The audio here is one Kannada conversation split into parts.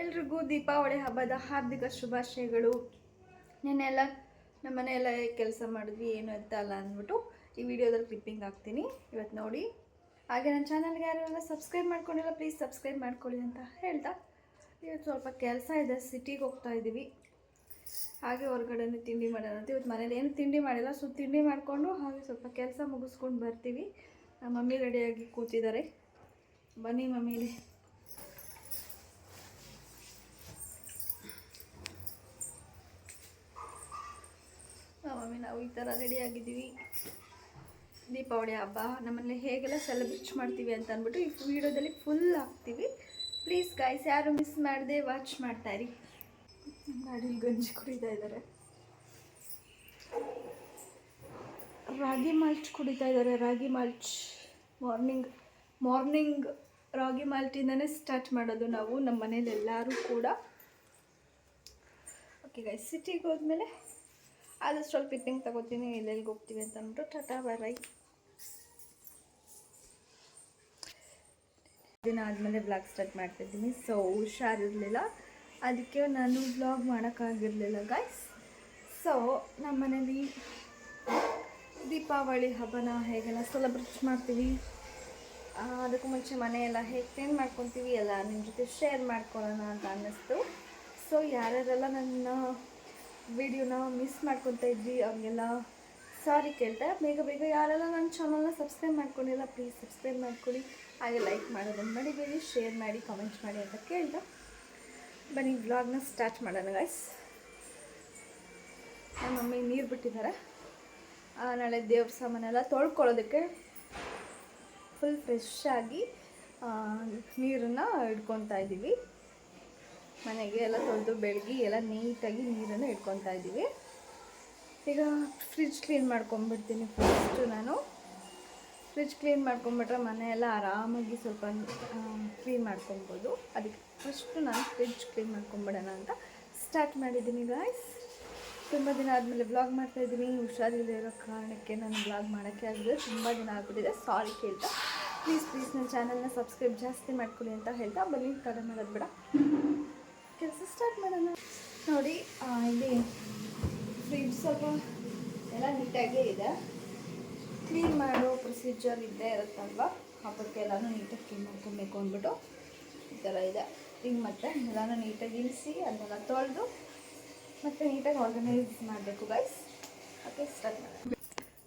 ಎಲ್ರಿಗೂ ದೀಪಾವಳಿ ಹಬ್ಬದ ಹಾರ್ದಿಕ ಶುಭಾಶಯಗಳು. ನೆನ್ನೆಲ್ಲ ನಮ್ಮ ಮನೆಯೆಲ್ಲ ಕೆಲಸ ಮಾಡಿದ್ವಿ, ಏನು ಅಂತ ಅಲ್ಲ ಅಂದ್ಬಿಟ್ಟು ಈ ವಿಡಿಯೋದಲ್ಲಿ ಕ್ಲಿಪ್ಪಿಂಗ್ ಹಾಕ್ತೀನಿ. ಇವತ್ತು ನೋಡಿ. ಹಾಗೆ ನನ್ನ ಚಾನಲ್ಗೆ ಯಾರೆಲ್ಲ ಸಬ್ಸ್ಕ್ರೈಬ್ ಮಾಡ್ಕೊಂಡಿಲ್ಲ ಪ್ಲೀಸ್ ಸಬ್ಸ್ಕ್ರೈಬ್ ಮಾಡ್ಕೊಳ್ಳಿ ಅಂತ ಹೇಳ್ತಾ. ಇವತ್ತು ಸ್ವಲ್ಪ ಕೆಲಸ ಇದೆ, ಸಿಟಿಗೆ ಹೋಗ್ತಾ ಇದ್ದೀವಿ. ಹಾಗೆ ಹೊರಗಡೆನೇ ತಿಂಡಿ ಮಾಡೋಣ ಅಂತ. ಇವತ್ತು ಮನೇಲಿ ಏನು ತಿಂಡಿ ಮಾಡಿಲ್ಲ ಸೊ ತಿಂಡಿ ಮಾಡಿಕೊಂಡು ಹಾಗೆ ಸ್ವಲ್ಪ ಕೆಲಸ ಮುಗಿಸ್ಕೊಂಡು ಬರ್ತೀವಿ. ಮಮ್ಮಿ ರೆಡಿಯಾಗಿ ಕೂತಿದ್ದಾರೆ. ಬನ್ನಿ ಮಮ್ಮಿಲಿ ಮಮ್ಮಿ ನಾವು ಈ ಥರ ರೆಡಿ ಆಗಿದ್ದೀವಿ. ದೀಪಾವಳಿ ಹಬ್ಬ ನಮ್ಮಲ್ಲಿ ಹೇಗೆಲ್ಲ ಸೆಲೆಬ್ರೇಟ್ ಮಾಡ್ತೀವಿ ಅಂತ ಅಂದ್ಬಿಟ್ಟು ಈ ವಿಡಿಯೋದಲ್ಲಿ ಫುಲ್ ಹಾಕ್ತೀವಿ. ಪ್ಲೀಸ್ ಗಾಯ್ಸ್ ಯಾರು ಮಿಸ್ ಮಾಡದೆ ವಾಚ್ ಮಾಡ್ತಾ ಇರಿ. ಗಾಡೀಲಿ ಗಂಜಿ ಕುಡಿತಾ ಇದ್ದಾರೆ. ರಾಗಿ ಮಾಲ್ಚ್ ಕುಡಿತಾ ಇದ್ದಾರೆ. Ragi malt morning morning ragi ಮಾಲ್ಟಿಂದನೇ start ಮಾಡೋದು ನಾವು. ನಮ್ಮ ಮನೇಲಿ ಎಲ್ಲರೂ ಕೂಡ. ಓಕೆ ಗೈಸ್ ಸಿಟಿಗೆ ಹೋದ್ಮೇಲೆ ಆದಷ್ಟು ಸ್ವಲ್ಪ ಇದ್ದಂಗೆ ತಗೋತೀನಿ, ಎಲ್ಲೆಲ್ಲಿಗೆ ಹೋಗ್ತೀವಿ ಅಂತ ಅಂದ್ಬಿಟ್ಟು. ಟಾಟಾ ಬಾಯ್ ದಿನ ಆದಮೇಲೆ ಬ್ಲಾಗ್ ಸ್ಟಾರ್ಟ್ ಮಾಡ್ತಿದ್ದೀನಿ. ಸೊ ಹುಷಾರಿರಲಿಲ್ಲ. ಅದಕ್ಕೆ ನಾನು ಬ್ಲಾಗ್ ಮಾಡೋಕ್ಕಾಗಿರಲಿಲ್ಲ ಗಾಯ್ಸ್ ಸೊ ನಮ್ಮ ಮನೇಲಿ ದೀಪಾವಳಿ ಹಬ್ಬನ ಹೇಗೆಲ್ಲ ಸೆಲೆಬ್ರೇಟ್ ಮಾಡ್ತೀವಿ? ಅದಕ್ಕೂ ಮುಂಚೆ ಮನೆಯೆಲ್ಲ ಹೇಗೆ ಕ್ಲೀನ್ ಮಾಡ್ಕೊತೀವಿ ಎಲ್ಲ ನಿಮ್ಮ ಜೊತೆ ಶೇರ್ ಮಾಡ್ಕೊಳ್ಳೋಣ ಅಂತ ಅನ್ನಿಸ್ತು. ಸೊ ಯಾರ್ಯಾರೆಲ್ಲ ನನ್ನ ವಿಡಿಯೋನ ಮಿಸ್ ಮಾಡ್ಕೊತಾ ಇದ್ವಿ ಅವ್ರಿಗೆಲ್ಲ ಸಾರಿ ಕೇಳ್ತಾ ಬೇಗ ಬೇಗ ಯಾರೆಲ್ಲ ನನ್ನ ಚಾನಲ್ನ ಸಬ್ಸ್ಕ್ರೈಬ್ ಮಾಡ್ಕೊಂಡಿಲ್ಲ ಪ್ಲೀಸ್ ಸಬ್ಸ್ಕ್ರೈಬ್ ಮಾಡ್ಕೊಳ್ಳಿ ಹಾಗೆ ಲೈಕ್ ಮಾಡೋದನ್ನು ಮರಿಬೇಡಿ ಶೇರ್ ಮಾಡಿ ಕಮೆಂಟ್ ಮಾಡಿ ಅಂತ ಕೇಳ್ತಾ ಬನ್ನಿ ವ್ಲಾಗ್ನ ಸ್ಟಾರ್ಟ್ ಮಾಡೋಣ ಗಾಯ್ಸ್ ನಮ್ಮ ಮಮ್ಮಿ ನೀರು ಬಿಟ್ಟಿದ್ದಾರೆ. ನಾಳೆ ದೇವ್ರ ಸಾಮಾನೆಲ್ಲ ತೊಳ್ಕೊಳ್ಳೋದಕ್ಕೆ ಫುಲ್ ಫ್ರೆಶ್ ಆಗಿ ನೀರನ್ನು ಇಟ್ಕೊತಾ ಇದ್ದೀವಿ ಮನೆಗೆ ಎಲ್ಲ ತೊಳೆದು ಬೆಳಗ್ಗೆ ಎಲ್ಲ ನೀಟಾಗಿ ನೀರನ್ನು ಇಟ್ಕೊತಾ ಇದ್ದೀವಿ. ಈಗ ಫ್ರಿಜ್ ಕ್ಲೀನ್ ಮಾಡ್ಕೊಂಬಿಡ್ತೀನಿ ಫಸ್ಟು ನಾನು. ಫ್ರಿಜ್ ಕ್ಲೀನ್ ಮಾಡ್ಕೊಂಬಿಟ್ರೆ ಮನೆಯೆಲ್ಲ ಆರಾಮಾಗಿ ಸ್ವಲ್ಪ ಕ್ಲೀನ್ ಮಾಡ್ಕೊಬೋದು. ಅದಕ್ಕೆ ಫಸ್ಟು ನಾನು ಫ್ರಿಜ್ ಕ್ಲೀನ್ ಮಾಡ್ಕೊಂಬಿಡೋಣ ಅಂತ ಸ್ಟಾರ್ಟ್ ಮಾಡಿದ್ದೀನಿ ಗಾಯ್ಸ್ ತುಂಬ ದಿನ ಆದಮೇಲೆ ಬ್ಲಾಗ್ ಮಾಡ್ತಾ ಇದ್ದೀನಿ. ಹುಷಾರಿಲ್ಲದೆ ಇರೋ ಕಾರಣಕ್ಕೆ ನಾನು ಬ್ಲಾಗ್ ಮಾಡೋಕ್ಕೆ ಆಗಿದೆ, ತುಂಬ ದಿನ ಆಗ್ಬಿಟ್ಟಿದೆ. ಸಾರಿ ಕೇಳ್ತಾ. ಪ್ಲೀಸ್ ಪ್ಲೀಸ್ ನನ್ನ ಚಾನಲ್ನ ಸಬ್ಸ್ಕ್ರೈಬ್ ಜಾಸ್ತಿ ಮಾಡ್ಕೊಳ್ಳಿ ಅಂತ ಹೇಳ್ತಾ. ಬನ್ನಿ ತಡ ಮಾಡೋದು ಬೇಡ. ಕೆಲಸ ಸ್ಟಾರ್ಟ್ ಮಾಡೋಣ. ನೋಡಿ ಇಲ್ಲಿ ಫ್ರಿಜ್ ಸ್ವಲ್ಪ ಎಲ್ಲ ನೀಟಾಗೇ ಇದೆ. ಕ್ಲೀನ್ ಮಾಡೋ ಪ್ರೊಸೀಜರ್ ಇದ್ದೇ ಇರುತ್ತಲ್ವ? ಹಬ್ಬಕ್ಕೆಲ್ಲನೂ ನೀಟಾಗಿ ಕ್ಲೀನ್ ಮಾಡ್ಕೊಬೇಕು ಅಂದ್ಬಿಟ್ಟು ಈ ಥರ ಇದೆ. ಈಗ ಮತ್ತೆ ಎಲ್ಲನೂ ನೀಟಾಗಿ ಇಳಿಸಿ ಅದನ್ನೆಲ್ಲ ತೊಳೆದು ಮತ್ತೆ ನೀಟಾಗಿ ಆರ್ಗನೈಸ್ ಮಾಡಬೇಕು ಗೈಸ್ ಓಕೆ ಸ್ಟಾರ್ಟ್ ಮಾಡೋಣ.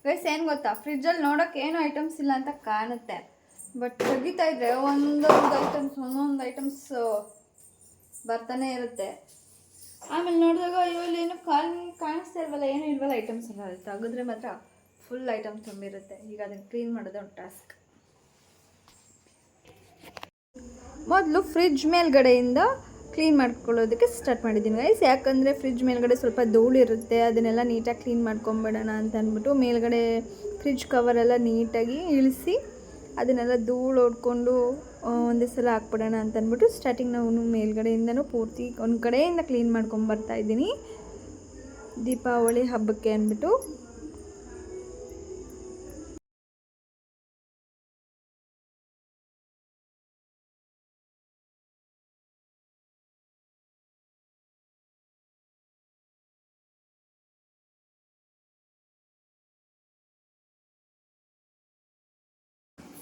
ಗೈಸ್ ಏನು ಗೊತ್ತಾ? ಫ್ರಿಜ್ಜಲ್ಲಿ ನೋಡೋಕೆ ಏನು ಐಟಮ್ಸ್ ಇಲ್ಲ ಅಂತ ಕಾಣುತ್ತೆ. ಬಟ್ ತೆಗಿತಾ ಇದ್ರೆ ಒಂದೊಂದು ಐಟಮ್ಸ್ ಒಂದೊಂದು ಐಟಮ್ಸ್ ಬರ್ತಾನೆ ಇರುತ್ತೆ. ಆಮೇಲೆ ನೋಡಿದಾಗ, ಅಯ್ಯೋ, ಇಲ್ಲಿ ಏನು ಕಾಲ್ ಕಾಣಿಸ್ತಾ ಇಲ್ವಲ್ಲ, ಏನು ಇಲ್ವಲ್ಲ ಐಟಮ್ಸ್ ಎಲ್ಲ. ತೆಗೆದ್ರೆ ಮಾತ್ರ ಫುಲ್ ಐಟಮ್ಸ್ ತುಂಬಿರುತ್ತೆ. ಈಗ ಅದನ್ನು ಕ್ಲೀನ್ ಮಾಡೋದೇ ಒಂದು ಟಾಸ್ಕ್ ಮೊದಲು ಫ್ರಿಜ್ ಮೇಲ್ಗಡೆಯಿಂದ ಕ್ಲೀನ್ ಮಾಡ್ಕೊಳ್ಳೋದಕ್ಕೆ ಸ್ಟಾರ್ಟ್ ಮಾಡಿದ್ದೀನಿ ಗೈಸ್ ಯಾಕಂದರೆ ಫ್ರಿಜ್ ಮೇಲ್ಗಡೆ ಸ್ವಲ್ಪ ಧೂಳಿರುತ್ತೆ ಅದನ್ನೆಲ್ಲ ನೀಟಾಗಿ ಕ್ಲೀನ್ ಮಾಡ್ಕೊಂಬಿಡೋಣ ಅಂತ ಅಂದ್ಬಿಟ್ಟು ಮೇಲ್ಗಡೆ ಫ್ರಿಜ್ ಕವರೆಲ್ಲ ನೀಟಾಗಿ ಇಳಿಸಿ, ಅದನ್ನೆಲ್ಲ ಧೂಳು ಹೊಡ್ಕೊಂಡು ಒಂದೇ ಸಲ ಹಾಕ್ಬಿಡೋಣ ಅಂತ ಅಂದ್ಬಿಟ್ಟು ಸ್ಟಾರ್ಟಿಂಗ್ ನಾವು ಮೇಲ್ಗಡೆಯಿಂದನೂ ಪೂರ್ತಿ ಒಂದು ಕಡೆಯಿಂದ ಕ್ಲೀನ್ ಮಾಡ್ಕೊಂಬರ್ತಾ ಇದ್ದೀನಿ. ದೀಪಾವಳಿ ಹಬ್ಬಕ್ಕೆ ಅಂದ್ಬಿಟ್ಟು.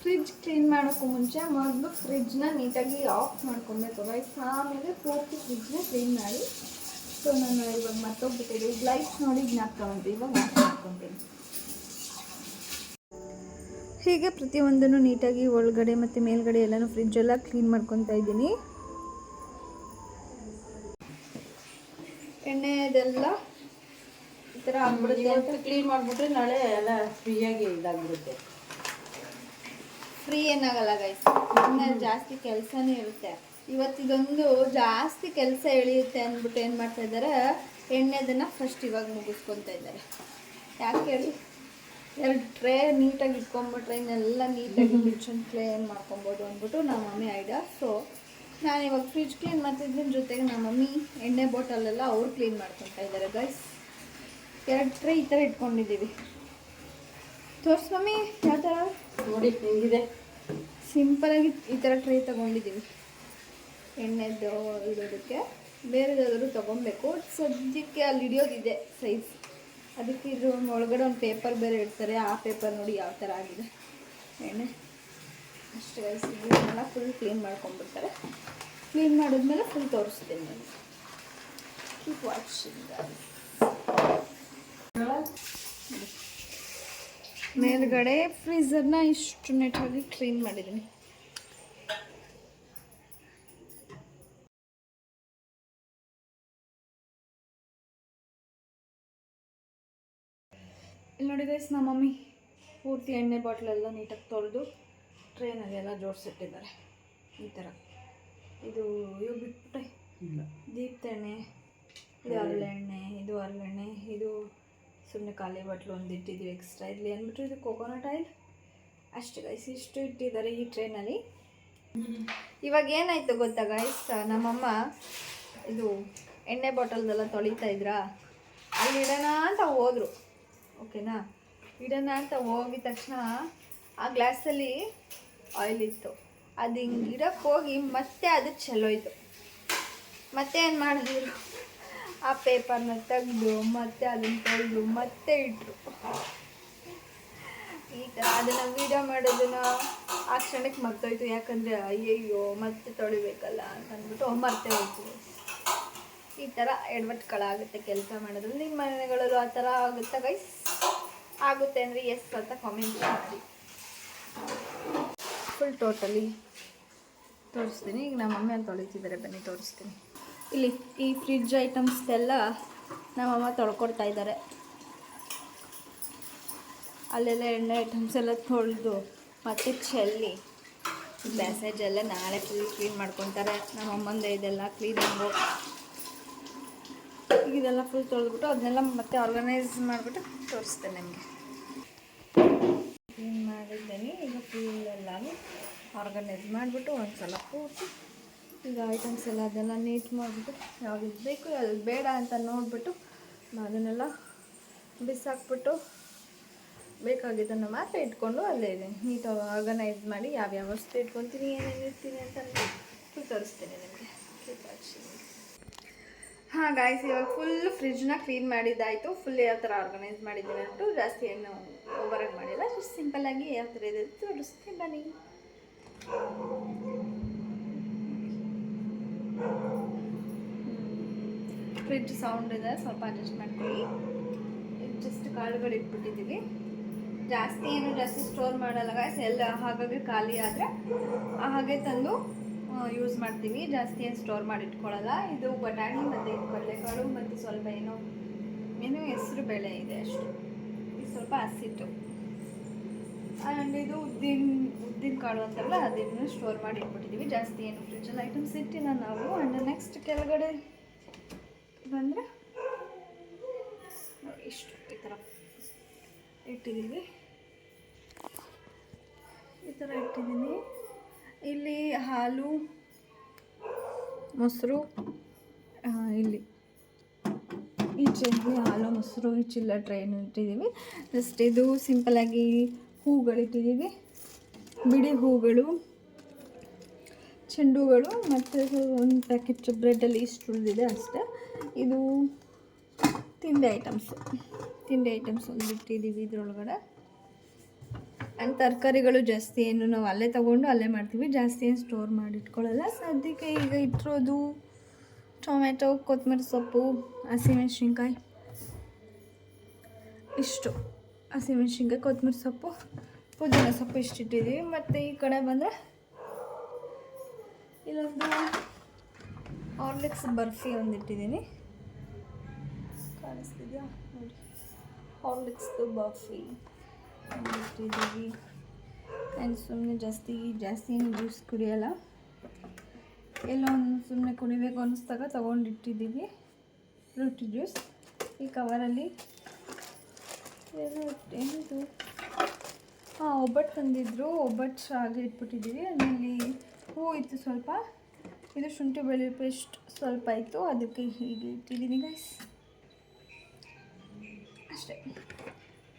ಫ್ರಿಜ್ ಕ್ಲೀನ್ ಮಾಡೋಕ್ಕೂ ಮುಂಚೆ ಮೊದಲು ಫ್ರಿಜ್ನ ನೀಟಾಗಿ ಆಫ್ ಮಾಡ್ಕೊಬೇಕು ಗೈಸ್ ಆಮೇಲೆ ಪೂರ್ತಿ ಫ್ರಿಜ್ನ ಕ್ಲೀನ್ ಮಾಡಿ ಸೊ ನಾನು ಇವಾಗ ಮತ್ತೋಗ್ಬಿಟ್ಟಿದೆ ಈಗ ಲೈಟ್ಸ್ ನೋಡಿ ಜ್ಞಾಪಕ ತಗೊಂಡು ಇವಾಗ ಮಾಡ್ಕೊತೀನಿ. ಹೀಗೆ ಪ್ರತಿಯೊಂದನ್ನು ನೀಟಾಗಿ ಒಳಗಡೆ ಮತ್ತು ಮೇಲ್ಗಡೆ ಎಲ್ಲನೂ ಫ್ರಿಜ್ ಎಲ್ಲ ಕ್ಲೀನ್ ಮಾಡ್ಕೊತಾ ಇದ್ದೀನಿ. ಎಣ್ಣೆ ಅದೆಲ್ಲ ಈ ಥರ ಕ್ಲೀನ್ ಮಾಡಿಬಿಟ್ರೆ ನಾಳೆ ಎಲ್ಲ ಫ್ರೀಯಾಗಿ ಇದಾಗ್ಬಿಡುತ್ತೆ. ಫ್ರೀ ಏನಾಗಲ್ಲ ಗೈಸ್ ಇನ್ಮೇಲೆ ಜಾಸ್ತಿ ಕೆಲಸನೇ ಇರುತ್ತೆ. ಇವತ್ತಿದೊಂದು ಜಾಸ್ತಿ ಕೆಲಸ ಎಳೆಯುತ್ತೆ ಅಂದ್ಬಿಟ್ಟು ಏನು ಮಾಡ್ತಾ ಇದ್ದಾರೆ, ಎಣ್ಣೆದನ್ನು ಫಸ್ಟ್ ಇವಾಗ ಮುಗಿಸ್ಕೊತಾ ಇದ್ದಾರೆ. ಯಾಕೆ ಹೇಳಿ? ಎರಡು ಟ್ರೇ ನೀಟಾಗಿ ಇಟ್ಕೊಂಬಿಟ್ರೆ ಇನ್ನೆಲ್ಲ ನೀಟಾಗಿ ಕಿಚನ್ ಕ್ಲೀನ್ ಮಾಡ್ಕೊಬೋದು ಅಂದ್ಬಿಟ್ಟು ನಮ್ಮ ಮಮ್ಮಿ ಐಡಿಯಾ ಸೊ ನಾನು ಇವಾಗ ಫ್ರಿಜ್ ಕ್ಲೀನ್ ಮಾಡ್ತಿದ್ದಿನ ಜೊತೆಗೆ ನಮ್ಮ ಮಮ್ಮಿ ಎಣ್ಣೆ ಬಾಟಲೆಲ್ಲ ಅವ್ರು ಕ್ಲೀನ್ ಮಾಡ್ಕೊತಾ ಇದ್ದಾರೆ ಗೈಸ್ ಎರಡು ಟ್ರೇ ಈ ಥರ ಇಟ್ಕೊಂಡಿದ್ದೀವಿ. ತೋರ್ಸ್ ಮಮ್ಮಿ ಯಾವ ಥರ ನೋಡಿ ಹೆಂಗಿದೆ. ಸಿಂಪಲಾಗಿ ಈ ಥರ ಟ್ರೈ ತಗೊಂಡಿದ್ದೀವಿ ಎಣ್ಣೆದು ಇಡೋದಕ್ಕೆ. ಬೇರೆದಾದರೂ ತೊಗೊಬೇಕು ಸದ್ಯಕ್ಕೆ ಅಲ್ಲಿ ಹಿಡಿಯೋದಿದೆ ಸೈಜ್ ಅದಕ್ಕೆ ಇದು ಒಳಗಡೆ ಒಂದು ಪೇಪರ್ ಬೇರೆ ಇಡ್ತಾರೆ. ಆ ಪೇಪರ್ ನೋಡಿ ಯಾವ ಥರ ಆಗಿದೆ. ಎಣ್ಣೆ. ಅಷ್ಟೇ ಇದನ್ನೆಲ್ಲ ಫುಲ್ ಕ್ಲೀನ್ ಮಾಡ್ಕೊಂಡ್ಬಿಡ್ತಾರೆ. ಕ್ಲೀನ್ ಮಾಡಿದ್ಮೇಲೆ ಫುಲ್ ತೋರಿಸ್ತೀನಿ ನಾನು. ಕೀಪ್ ವಾಚಿಂಗ್ ಮೇಲ್ಗಡೆ ಫ್ರೀಝರ್ನ ಇಷ್ಟು ನೆಟ್ಟಾಗಿ ಕ್ಲೀನ್ ಮಾಡಿದ್ದೀನಿ. ಇಲ್ಲಿ ನೋಡಿ ಗೈಸ್ ನಮ್ಮ ಮಮ್ಮಿ ಪೂರ್ತಿ ಎಣ್ಣೆ ಬಾಟ್ಲೆಲ್ಲ ನೀಟಾಗಿ ತೊಳೆದು ಟ್ರೈನಲ್ಲಿ ಎಲ್ಲ ಜೋಡಿಸಿಟ್ಟಿದ್ದಾರೆ. ಈ ಥರ ಇದು ಇವು ಬಿಟ್ಬಿಟ್ಟೆ ದೀಪ್ತೆಣ್ಣೆ ಇದು ಹರಳೆಣ್ಣೆ ಇದು ಹರಳೆಣ್ಣೆ ಇದು ಸುಮ್ಮನೆ ಖಾಲಿ ಬಾಟ್ಲು ಒಂದು ಇಟ್ಟಿದ್ದೀವಿ ಎಕ್ಸ್ಟ್ರಾ ಇರಲಿ ಅಂದ್ಬಿಟ್ಟು ಇದು ಕೊಕೊನಟ್ ಆಯಿಲ್ ಅಷ್ಟು ಗೈಸ್ ಇಷ್ಟು ಇಟ್ಟಿದ್ದಾರೆ ಈ ಟ್ರೈನಲ್ಲಿ ಇವಾಗ ಏನಾಯಿತು ಗೊತ್ತಾ ಗೈಸ್ ನಮ್ಮಮ್ಮ ಇದು ಎಣ್ಣೆ ಬಾಟಲ್ದೆಲ್ಲ ತೊಳಿತಾ ಇದ್ರಾ? ಅಲ್ಲಿ ಇಡೋಣ ಅಂತ ಹೋದರು. ಓಕೆನಾ ಇಡೋಣ ಅಂತ ಹೋಗಿದ ತಕ್ಷಣ ಆ ಗ್ಲಾಸಲ್ಲಿ ಆಯಿಲ್ ಇತ್ತು. ಅದು ಹಿಂಗೆ ಇಡಕ್ಕೆ ಹೋಗಿ ಮತ್ತೆ ಅದು ಚೆಲ್ಲೋಯ್ತು ಮತ್ತೆ ಏನು ಮಾಡಿದ್ರು? ಆ ಪೇಪರ್ನ ತೆಗೆದು, ಮತ್ತೆ ಅದನ್ನು ತೊಳೆದು ಮತ್ತೆ ಇಟ್ಟರು ಈ ಥರ ಅದನ್ನು ವೀಡಿಯೋ ಮಾಡೋದನ್ನ ಆ ಕ್ಷಣಕ್ಕೆ ಮರ್ತೋಯ್ತು. ಯಾಕಂದರೆ, ಅಯ್ಯಯ್ಯೋ, ಮತ್ತೆ ತೊಳಿಬೇಕಲ್ಲ ಅಂತ ಅಂದ್ಬಿಟ್ಟು ಮರ್ತೇ ಹೋಯ್ತು. ಈ ಥರ ಎಡವಟ್ಟುಗಳಾಗುತ್ತೆ ಕೆಲಸ ಮಾಡೋದ್ರಲ್ಲಿ. ನಿಮ್ಮ ಮನೆಗಳಲ್ಲೂ ಆ ಥರ ಆಗುತ್ತಾ ಗೈಸ್ ಆಗುತ್ತೆ ಅಂದರೆ ಎಸ್ ಅಂತ ಕಾಮೆಂಟ್ ಮಾಡಿ ಫುಲ್ ಟೋಟಲಿ ತೋರಿಸ್ತೀನಿ. ಈಗ ನಮ್ಮ ಮಮ್ಮಿ ಅಲ್ಲಿ ತೊಳಿತಿದ್ದಾರೆ. ಬನ್ನಿ, ತೋರಿಸ್ತೀನಿ. ಇಲ್ಲಿ ಈ ಫ್ರಿಡ್ಜ್ ಐಟಮ್ಸ್ದೆಲ್ಲ ನಮ್ಮಮ್ಮ ತೊಳ್ಕೊಡ್ತಾ ಇದ್ದಾರೆ ಅಲ್ಲೆಲ್ಲ ಎಣ್ಣೆ ಐಟಮ್ಸ್ ಎಲ್ಲ ತೊಳೆದು, ಮತ್ತು ಚೆಲ್ಲಿ ಬ್ಯಾಸೇಜ್ ಎಲ್ಲ ನಾಳೆ ಫುಲ್ ಕ್ಲೀನ್ ಮಾಡ್ಕೊತಾರೆ. ನಮ್ಮ ಅಮ್ಮಂದು ಇದೆಲ್ಲ ಕ್ಲೀನಿಂಗು ಇದೆಲ್ಲ ಫುಲ್ ತೊಳೆದ್ಬಿಟ್ಟು ಅದನ್ನೆಲ್ಲ ಮತ್ತೆ ಆರ್ಗನೈಸ್ ಮಾಡಿಬಿಟ್ಟು ತೋರಿಸ್ತೇನೆ ನಿಮಗೆ. ಕ್ಲೀನ್ ಮಾಡಿದ್ದೇನೆ. ಈಗ ಫುಲ್ ಎಲ್ಲಾನು ಆರ್ಗನೈಸ್ ಮಾಡಿಬಿಟ್ಟು ಒಂದು ಸಲ ಪೂರ್ತಿ. ಈಗ ಐಟಮ್ಸ್ ಎಲ್ಲ ಅದೆಲ್ಲ ನೀಟ್ ಮಾಡಿಬಿಟ್ಟು ಯಾವ್ದು ಬೇಕು, ಯಾವ್ದು ಬೇಡ ಅಂತ ನೋಡಿಬಿಟ್ಟು ಅದನ್ನೆಲ್ಲ ಬಿಸಾಕ್ಬಿಟ್ಟು ಬೇಕಾಗಿದ್ದನ್ನು ಮಾತ್ರ ಇಟ್ಕೊಂಡು ಅಲ್ಲೇ ಇದೆ ನೀಟಾಗಿ ಆರ್ಗನೈಸ್ ಮಾಡಿ ಯಾವ್ಯಾವ ವಸ್ತು ಇಟ್ಕೊತೀನಿ, ಏನೇನು ಇರ್ತೀನಿ ಅಂತ ಫುಲ್ ತೋರಿಸ್ತೀನಿ ನಿಮಗೆ. ಹಾಂ ಗಾಯ್ಸ್ ಇವಾಗ ಫುಲ್ ಫ್ರಿಜ್ನ ಕ್ಲೀನ್ ಮಾಡಿದ್ದಾಯಿತು. ಫುಲ್ ಯಾವ ಥರ ಆರ್ಗನೈಸ್ ಮಾಡಿದ್ದೀನಿ ಅಂತ ಜಾಸ್ತಿ ಏನು ಓವರಾಗಿ ಮಾಡಿಲ್ಲ. ಜಸ್ಟ್ ಸಿಂಪಲ್ಲಾಗಿ ಯಾವ ಥರ ಇದೆ ತೋರಿಸ್ತೀನಿ ಬನ್ನಿ. ಫ್ರಿಡ್ಜ್ ಸೌಂಡ್ ಇದೆ, ಸ್ವಲ್ಪ ಅಡ್ಜಸ್ಟ್ ಮಾಡ್ಕೊಳ್ಳಿ. ಜಸ್ಟ್ ಕಾಳುಗಳು ಇಟ್ಬಿಟ್ಟಿದ್ದೀವಿ. ಜಾಸ್ತಿ ಏನು ಜಾಸ್ತಿ ಸ್ಟೋರ್ ಮಾಡಲ್ಲ ಗಾಯ್ಸ್ ಎಲ್ಲ ಹಾಗಾಗಿ ಖಾಲಿ ಆದರೆ ಹಾಗೆ ತಂದು ಯೂಸ್ ಮಾಡ್ತೀವಿ. ಜಾಸ್ತಿ ಏನು ಸ್ಟೋರ್ ಮಾಡಿ ಇಟ್ಕೊಳ್ಳಲ್ಲ. ಇದು ಬಟಾಣಿ ಮತ್ತು ಕಡಲೆಕಾಳು ಮತ್ತು ಸ್ವಲ್ಪ ಏನೋ, ಏನು ಹೆಸರು ಬೇಳೆ ಇದೆ ಅಷ್ಟು. ಇದು ಸ್ವಲ್ಪ ಹಸಿಟ್ಟು. ಆ್ಯಂಡ್ ಇದು ಉದ್ದಿನ ಉದ್ದಿನ ಕಾಳು ಅಂತಲ್ಲ ಅದನ್ನು ಸ್ಟೋರ್ ಮಾಡಿ ಇಟ್ಬಿಟ್ಟಿದ್ದೀವಿ ಜಾಸ್ತಿ ಏನು ಫ್ರಿಜ್ಜಲ್ಲಿ ಐಟಮ್ಸ್ ಇಟ್ಟಿಲ್ಲ ನಾವು. ಆ್ಯಂಡ್ ನೆಕ್ಸ್ಟ್ ಕೆಳಗಡೆ ಬಂದರೆ, ಇಷ್ಟು ಈ ಥರ ಇಟ್ಟಿದ್ದೀವಿ ಈ ಥರ ಇಟ್ಟಿದ್ದೀನಿ ಇಲ್ಲಿ ಹಾಲು, ಮೊಸರು ಇಲ್ಲಿ ಈಚೆಗೆ ಹಾಲು, ಮೊಸರು, ಈ ಚಿಲ್ಲ ಟ್ರೈನು ಇಟ್ಟಿದ್ದೀವಿ ಜಸ್ಟ್ ಇದು ಸಿಂಪಲಾಗಿ ಹೂಗಳಿಟ್ಟಿದ್ದೀವಿ ಬಿಡಿ ಹೂಗಳು, ಚೆಂಡುಗಳು ಮತ್ತು ಒಂದು ಪ್ಯಾಕೆಟ್ ಬ್ರೆಡ್ಡಲ್ಲಿ ಇಷ್ಟು ಉಳಿದಿದೆ ಅಷ್ಟೇ. ಇದು ತಿಂಡಿ ಐಟಮ್ಸು ತಿಂಡಿ ಐಟಮ್ಸ್ ಒಂದು ಬಿಟ್ಟಿದ್ದೀವಿ ಇದ್ರೊಳಗಡೆ. ಆ್ಯಂಡ್ ತರಕಾರಿಗಳು ಜಾಸ್ತಿ ಏನು ನಾವು ಅಲ್ಲೇ ತೊಗೊಂಡು ಅಲ್ಲೇ ಮಾಡ್ತೀವಿ. ಜಾಸ್ತಿ ಏನು ಸ್ಟೋರ್ ಮಾಡಿ ಇಟ್ಕೊಳ್ಳಲ್ಲ. ಸದ್ಯಕ್ಕೆ ಈಗ ಇಟ್ಟಿರೋದು ಟೊಮೆಟೊ, ಕೊತ್ತಂಬರಿ ಸೊಪ್ಪು, ಹಸಿಮೆಣ್ಸಿನ್ಕಾಯಿ. ಇಷ್ಟು. ಹಸಿಮೆಣ್ಸಿನ್ಕಾಯಿ, ಕೊತ್ತಂಬರಿ ಸೊಪ್ಪು. ಪುದೀನ ಸೊಪ್ಪು ಇಷ್ಟಿಟ್ಟಿದ್ದೀವಿ ಮತ್ತು ಈ ಕಡೆ ಬಂದರೆ ಇಲ್ಲೊಂದು ಹಾರ್ಲಿಕ್ಸ್ ಬರ್ಫಿ ಒಂದು ಇಟ್ಟಿದ್ದೀನಿ ಕಾಣಿಸ್ತಿದ್ಯಾ? ನೋಡಿ. ಹಾರ್ಲಿಕ್ಸ್ದು ಬರ್ಫಿ ಇಟ್ಟಿದ್ದೀವಿ ಆ್ಯಂಡ್ ಸುಮ್ಮನೆ ಜಾಸ್ತಿ ಜಾಸ್ತಿ ಏನು ಜ್ಯೂಸ್ ಕುಡಿಯೋಲ್ಲ. ಎಲ್ಲೋ ಒಂದು ಸುಮ್ಮನೆ ಕುಡಿಬೇಕು ಅನ್ನಿಸ್ದಾಗ ತೊಗೊಂಡಿಟ್ಟಿದ್ದೀವಿ ಫ್ರೂಟ್ ಜ್ಯೂಸ್ ಈ ಕವರಲ್ಲಿ ಏನು ಏನಿದು? ಹಾಂ ಒಬ್ಬಟ್ಟು ತಂದಿದ್ರು ಒಬ್ಬಟ್ಟು ಹಾಗೆ ಇಟ್ಬಿಟ್ಟಿದ್ದೀವಿ ಅದರಲ್ಲಿ ಹೂ ಇತ್ತು ಸ್ವಲ್ಪ. ಇದು ಶುಂಠಿ ಬೆಳ್ಳುಳ್ಳಿ ಪೇಸ್ಟ್ ಸ್ವಲ್ಪ ಇತ್ತು ಅದಕ್ಕೆ ಹೀಗೆ ಇಟ್ಟಿದ್ದೀನಿ ಗೈಸ್ ಅಷ್ಟೇ.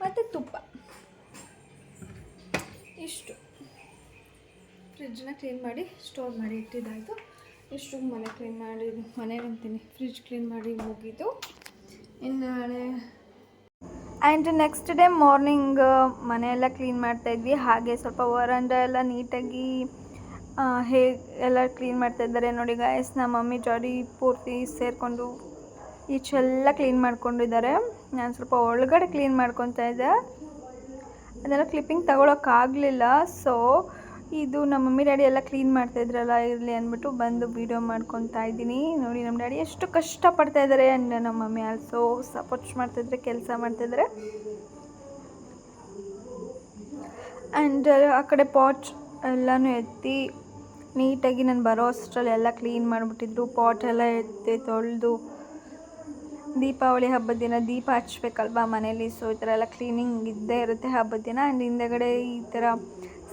ಮತ್ತು ತುಪ್ಪ. ಇಷ್ಟು. ಫ್ರಿಜ್ನ ಕ್ಲೀನ್ ಮಾಡಿ, ಸ್ಟೋರ್ ಮಾಡಿ ಇಟ್ಟಿದ್ದಾಯಿತು. ಇಷ್ಟು ಮನೆ ಕ್ಲೀನ್ ಮಾಡಿ ಮನೆ ಅಂತೀನಿ ಫ್ರಿಜ್ ಕ್ಲೀನ್ ಮಾಡಿ ಹೋಗಿದ್ದು ಇನ್ನು ನಾಳೆ ಆ್ಯಂಡ್ ನೆಕ್ಸ್ಟ್ ಡೇ ಮಾರ್ನಿಂಗ್ ಮನೆಯೆಲ್ಲ ಕ್ಲೀನ್ ಮಾಡ್ತಾಯಿದ್ವಿ ಹಾಗೆ ಸ್ವಲ್ಪ ವರಂಡ ಎಲ್ಲ ನೀಟಾಗಿ ಹೇಗೆ ಎಲ್ಲ ಕ್ಲೀನ್ ಮಾಡ್ತಾ ಇದ್ದಾರೆ. ನೋಡಿ ಗಾಯಸ್ ನಮ್ಮ ಮಮ್ಮಿ ಜಾಡಿ ಪೂರ್ತಿ ಸೇರಿಕೊಂಡು ಈಚೆಲ್ಲ ಕ್ಲೀನ್ ಮಾಡ್ಕೊಂಡಿದ್ದಾರೆ. ನಾನು ಸ್ವಲ್ಪ ಒಳಗಡೆ ಕ್ಲೀನ್ ಮಾಡ್ಕೊತಾ ಇದ್ದೆ. ಅದೆಲ್ಲ ಕ್ಲಿಪ್ಪಿಂಗ್ ತಗೊಳಕ್ಕಾಗಲಿಲ್ಲ ಸೊ ಇದು ನಮ್ಮ ಮಮ್ಮಿ ಡ್ಯಾಡಿ ಎಲ್ಲ ಕ್ಲೀನ್ ಮಾಡ್ತಾಯಿದ್ರಲ್ಲ ಇರಲಿ ಅಂದ್ಬಿಟ್ಟು ಬಂದು ವೀಡಿಯೋ ಮಾಡ್ಕೊತಾ ಇದ್ದೀನಿ. ನೋಡಿ, ನಮ್ಮ ಡ್ಯಾಡಿ ಎಷ್ಟು ಕಷ್ಟಪಡ್ತಾ ಇದ್ದಾರೆ ಆ್ಯಂಡ್ ನಮ್ಮ ಮಮ್ಮಿ ಆಲ್ಸೋ ಸಪೋರ್ಟ್ ಮಾಡ್ತಾಯಿದ್ರೆ ಕೆಲಸ ಮಾಡ್ತಾಯಿದ್ದಾರೆ ಆ್ಯಂಡ್ ಆ ಕಡೆ ಪಾಟ್ ಎಲ್ಲನೂ ಎತ್ತಿ ನೀಟಾಗಿ ನಾನು ಬರೋ ಅಷ್ಟರಲ್ಲಿ ಎಲ್ಲ ಕ್ಲೀನ್ ಮಾಡಿಬಿಟ್ಟಿದ್ರು. ಪಾಟ್ ಎಲ್ಲ ಎತ್ತಿ ತೊಳೆದು ದೀಪಾವಳಿ ಹಬ್ಬದ ದಿನ ದೀಪ ಹಚ್ಬೇಕಲ್ವಾ ಮನೇಲಿ? ಸೊ ಈ ಥರ ಎಲ್ಲ ಕ್ಲೀನಿಂಗ್ ಇದ್ದೇ ಇರುತ್ತೆ ಹಬ್ಬದ ದಿನ. ಆ್ಯಂಡ್ ಹಿಂದೆಗಡೆ ಈ ಥರ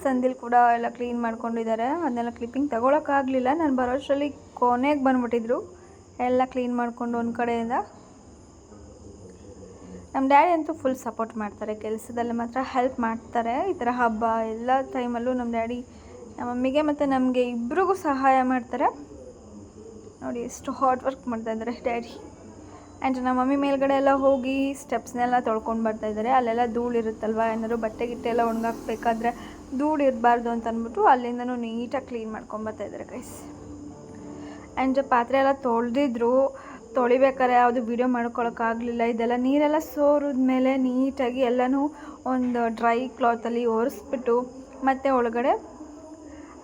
ಸಂದಿಲ್ ಕೂಡ ಎಲ್ಲ ಕ್ಲೀನ್ ಮಾಡ್ಕೊಂಡಿದ್ದಾರೆ. ಅದನ್ನೆಲ್ಲ ಕ್ಲಿಪ್ಪಿಂಗ್ ತಗೊಳಕ್ಕಾಗಲಿಲ್ಲ ನಾನು ಬರೋಷ್ಟರಲ್ಲಿ ಕೊನೆಗೆ ಬಂದ್ಬಿಟ್ಟಿದ್ರು. ಎಲ್ಲ ಕ್ಲೀನ್ ಮಾಡಿಕೊಂಡು ಒಂದು ಕಡೆಯಿಂದ. ನಮ್ಮ ಡ್ಯಾಡಿ ಅಂತೂ ಫುಲ್ ಸಪೋರ್ಟ್ ಮಾಡ್ತಾರೆ. ಕೆಲಸದಲ್ಲಿ ಮಾತ್ರ ಹೆಲ್ಪ್ ಮಾಡ್ತಾರೆ. ಈ ಥರ ಹಬ್ಬ ಎಲ್ಲ ಟೈಮಲ್ಲೂ ನಮ್ಮ ಡ್ಯಾಡಿ ನಮ್ಮ ಮಮ್ಮಿಗೆ ಮತ್ತು ನಮಗೆ ಇಬ್ರಿಗೂ ಸಹಾಯ ಮಾಡ್ತಾರೆ. ನೋಡಿ ಎಷ್ಟು ಹಾರ್ಡ್ ವರ್ಕ್ ಮಾಡ್ತಾ ಇದ್ದಾರೆ ಡ್ಯಾಡಿ. ಆ್ಯಂಡ್ ನಮ್ಮ ಮಮ್ಮಿ ಮೇಲ್ಗಡೆ ಎಲ್ಲ ಹೋಗಿ ಸ್ಟೆಪ್ಸ್ನೆಲ್ಲ ತೊಳ್ಕೊಂಡು ಬರ್ತಾ ಇದ್ದಾರೆ. ಅಲ್ಲೆಲ್ಲ ಧೂಳಿರುತ್ತಲ್ವ? ಏನಾದ್ರು ಬಟ್ಟೆ ಗಿಟ್ಟೆ ಎಲ್ಲ ಒಣಗಾಕ್ಬೇಕಾದ್ರೆ ಧೂಳು ಇರಬಾರ್ದು ಅಂತ ಅಂದ್ಬಿಟ್ಟು ಅಲ್ಲಿಂದನೂ ನೀಟಾಗಿ ಕ್ಲೀನ್ ಮಾಡ್ಕೊಂಬರ್ತಾ ಇದ್ದಾರೆ ಗೈಸ್ ಆ್ಯಂಡ್ ಪಾತ್ರೆ ಎಲ್ಲ ತೊಳೆದಿದ್ರು, ತೊಳಿಬೇಕಾದ್ರೆ ಯಾವುದು ವೀಡಿಯೋ ಮಾಡ್ಕೊಳಕ್ಕಾಗಲಿಲ್ಲ ಇದೆಲ್ಲ ನೀರೆಲ್ಲ ಸೋರಿದ ಮೇಲೆ ನೀಟಾಗಿ ಎಲ್ಲನೂ ಒಂದು ಡ್ರೈ ಕ್ಲಾತಲ್ಲಿ ಒರೆಸ್ಬಿಟ್ಟು, ಮತ್ತು ಒಳಗಡೆ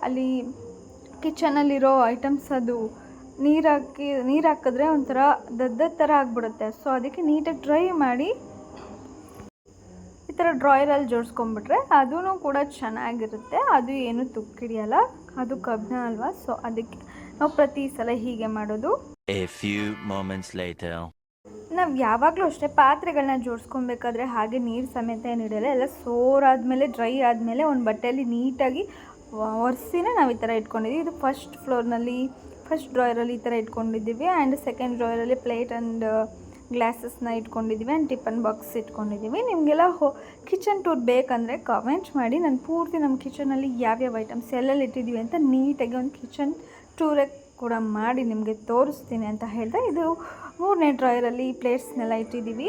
ಅಲ್ಲಿ ಕಿಚನಲ್ಲಿರೋ ಐಟಮ್ಸ್ ಅದು ನೀರು ಹಾಕಿ ನೀರು ಹಾಕಿದ್ರೆ ಒಂಥರ ದದ್ದದ ಥರ ಆಗಿಬಿಡುತ್ತೆ. ಸೊ ಅದಕ್ಕೆ ನೀಟಾಗಿ ಡ್ರೈ ಮಾಡಿ ಈ ಥರ ಡ್ರಾಯರಲ್ಲಿ ಜೋಡಿಸ್ಕೊಂಬಿಟ್ರೆ ಅದೂ ಕೂಡ ಚೆನ್ನಾಗಿರುತ್ತೆ. ಅದು ಏನು ತುಕ್ಕಿಡಿಯಲ್ಲ ಅದು ಕಬ್ಬಿಣ ಅಲ್ವಾ? ಸೊ ಅದಕ್ಕೆ ನಾವು ಪ್ರತಿ ಸಲ ಹೀಗೆ ಮಾಡೋದು. ನಾವು ಯಾವಾಗಲೂ ಅಷ್ಟೇ ಪಾತ್ರೆಗಳನ್ನ ಜೋಡಿಸ್ಕೊಬೇಕಾದ್ರೆ ಹಾಗೆ ನೀರು ಸಮೇತ ಏನು ಇಡಲ್ಲ ಎಲ್ಲ ಸೋರಾದಮೇಲೆ ಡ್ರೈ ಆದಮೇಲೆ ಒಂದು ಬಟ್ಟೆಯಲ್ಲಿ ನೀಟಾಗಿ ಒರೆಸಿನೇ ನಾವು ಈ ಥರ ಇಟ್ಕೊಂಡಿದ್ದೀವಿ ಇದು ಫಸ್ಟ್ ಫ್ಲೋರ್ನಲ್ಲಿ ಫಸ್ಟ್ ಡ್ರಾಯರಲ್ಲಿ ಈ ಥರ ಇಟ್ಕೊಂಡಿದ್ದೀವಿ. ಆ್ಯಂಡ್ ಸೆಕೆಂಡ್ ಡ್ರಾಯರಲ್ಲಿ ಪ್ಲೇಟ್ ಆ್ಯಂಡ್ ಗ್ಲಾಸಸ್ನ ಇಟ್ಕೊಂಡಿದ್ದೀವಿ ಆ್ಯಂಡ್ ಟಿಫನ್ ಬಾಕ್ಸ್ ಇಟ್ಕೊಂಡಿದ್ದೀವಿ. ನಿಮಗೆಲ್ಲ ಹೋ, ಕಿಚನ್ ಟೂರ್ ಬೇಕಂದರೆ ಕಮೆಂಟ್ ಮಾಡಿ. ನಾನು ಪೂರ್ತಿ ನಮ್ಮ ಕಿಚನಲ್ಲಿ ಯಾವ್ಯಾವ ಐಟಮ್ಸ್ ಎಲ್ಲೆಲ್ಲಿ ಇಟ್ಟಿದ್ದೀವಿ ಅಂತ ನೀಟಾಗಿ ಒಂದು ಕಿಚನ್ ಟೂರೇ ಕೂಡ ಮಾಡಿ ನಿಮಗೆ ತೋರಿಸ್ತೀನಿ ಅಂತ ಹೇಳಿದೆ. ಇದು ಮೂರನೇ ಡ್ರಾಯರಲ್ಲಿ ಪ್ಲೇಟ್ಸ್ನೆಲ್ಲ ಇಟ್ಟಿದ್ದೀವಿ.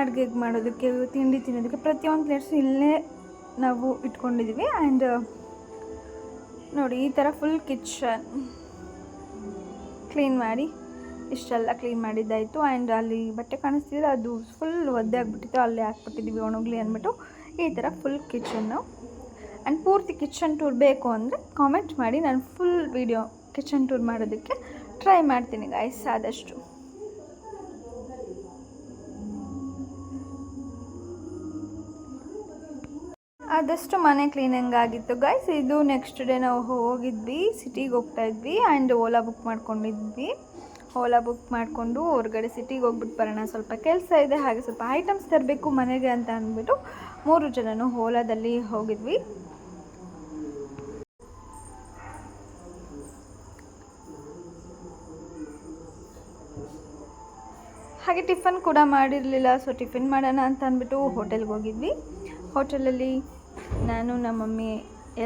ಅಡುಗೆಗೆ ಮಾಡೋದಕ್ಕೆ, ತಿಂಡಿ ತಿನ್ನೋದಕ್ಕೆ ಪ್ರತಿಯೊಂದು ಪ್ಲೇಟ್ಸ್ ಇಲ್ಲೇ ನಾವು ಇಟ್ಕೊಂಡಿದ್ದೀವಿ. ಆ್ಯಂಡ್ ನೋಡಿ, ಈ ಥರ ಫುಲ್ ಕಿಚನ್ ಕ್ಲೀನ್ ಮಾಡಿ ಇಷ್ಟೆಲ್ಲ ಕ್ಲೀನ್ ಮಾಡಿದ್ದಾಯಿತು ಆ್ಯಂಡ್ ಅಲ್ಲಿ ಬಟ್ಟೆ ಕಾಣಿಸ್ತಿದ್ರೆ ಅದು ಫುಲ್ ಒದ್ದೆ ಆಗಿಬಿಟ್ಟಿತ್ತು, ಅಲ್ಲೇ ಹಾಕ್ಬಿಟ್ಟಿದ್ದೀವಿ ಒಣಗ್ಲಿ ಅಂದ್ಬಿಟ್ಟು ಈ ಥರ ಫುಲ್ ಕಿಚನ್ನು ಆ್ಯಂಡ್ ಪೂರ್ತಿ ಕಿಚನ್ ಟೂರ್ ಬೇಕು ಅಂದರೆ ಕಾಮೆಂಟ್ ಮಾಡಿ, ನಾನು ಫುಲ್ ವೀಡಿಯೋ ಕಿಚನ್ ಟೂರ್ ಮಾಡೋದಕ್ಕೆ ಟ್ರೈ ಮಾಡ್ತೀನಿ ಗಾಯ್ಸ್ ಆದಷ್ಟು. ಆದಷ್ಟು ಮನೆ ಕ್ಲೀನಿಂಗ್ ಆಗಿತ್ತು ಗೈಸ್ ಇದು ನೆಕ್ಸ್ಟ್ ಡೇ ನಾವು ಹೋಗಿದ್ವಿ ಸಿಟಿಗೆ ಹೋಗ್ತಾ ಇದ್ವಿ ಆ್ಯಂಡ್ ಓಲಾ ಬುಕ್ ಮಾಡ್ಕೊಂಡಿದ್ವಿ. ಓಲಾ ಬುಕ್ ಮಾಡಿಕೊಂಡು ಹೊರಗಡೆ ಸಿಟಿಗೆ ಹೋಗ್ಬಿಟ್ಟು ಬರೋಣ. ಸ್ವಲ್ಪ ಕೆಲಸ ಇದೆ, ಹಾಗೆ ಸ್ವಲ್ಪ ಐಟಮ್ಸ್ ತರಬೇಕು ಮನೆಗೆ ಅಂತ ಅಂದ್ಬಿಟ್ಟು ಮೂರು ಜನನು ಓಲಾದಲ್ಲಿ ಹೋಗಿದ್ವಿ. ಹಾಗೆ ಟಿಫನ್ ಕೂಡ ಮಾಡಿರಲಿಲ್ಲ ಸೊ ಟಿಫಿನ್ ಮಾಡೋಣ ಅಂತ ಅಂದ್ಬಿಟ್ಟು ಹೋಟೆಲ್ಗೆ ಹೋಗಿದ್ವಿ. ಹೋಟೆಲಲ್ಲಿ ನಾನು ನಮ್ಮ ಮಮ್ಮಿ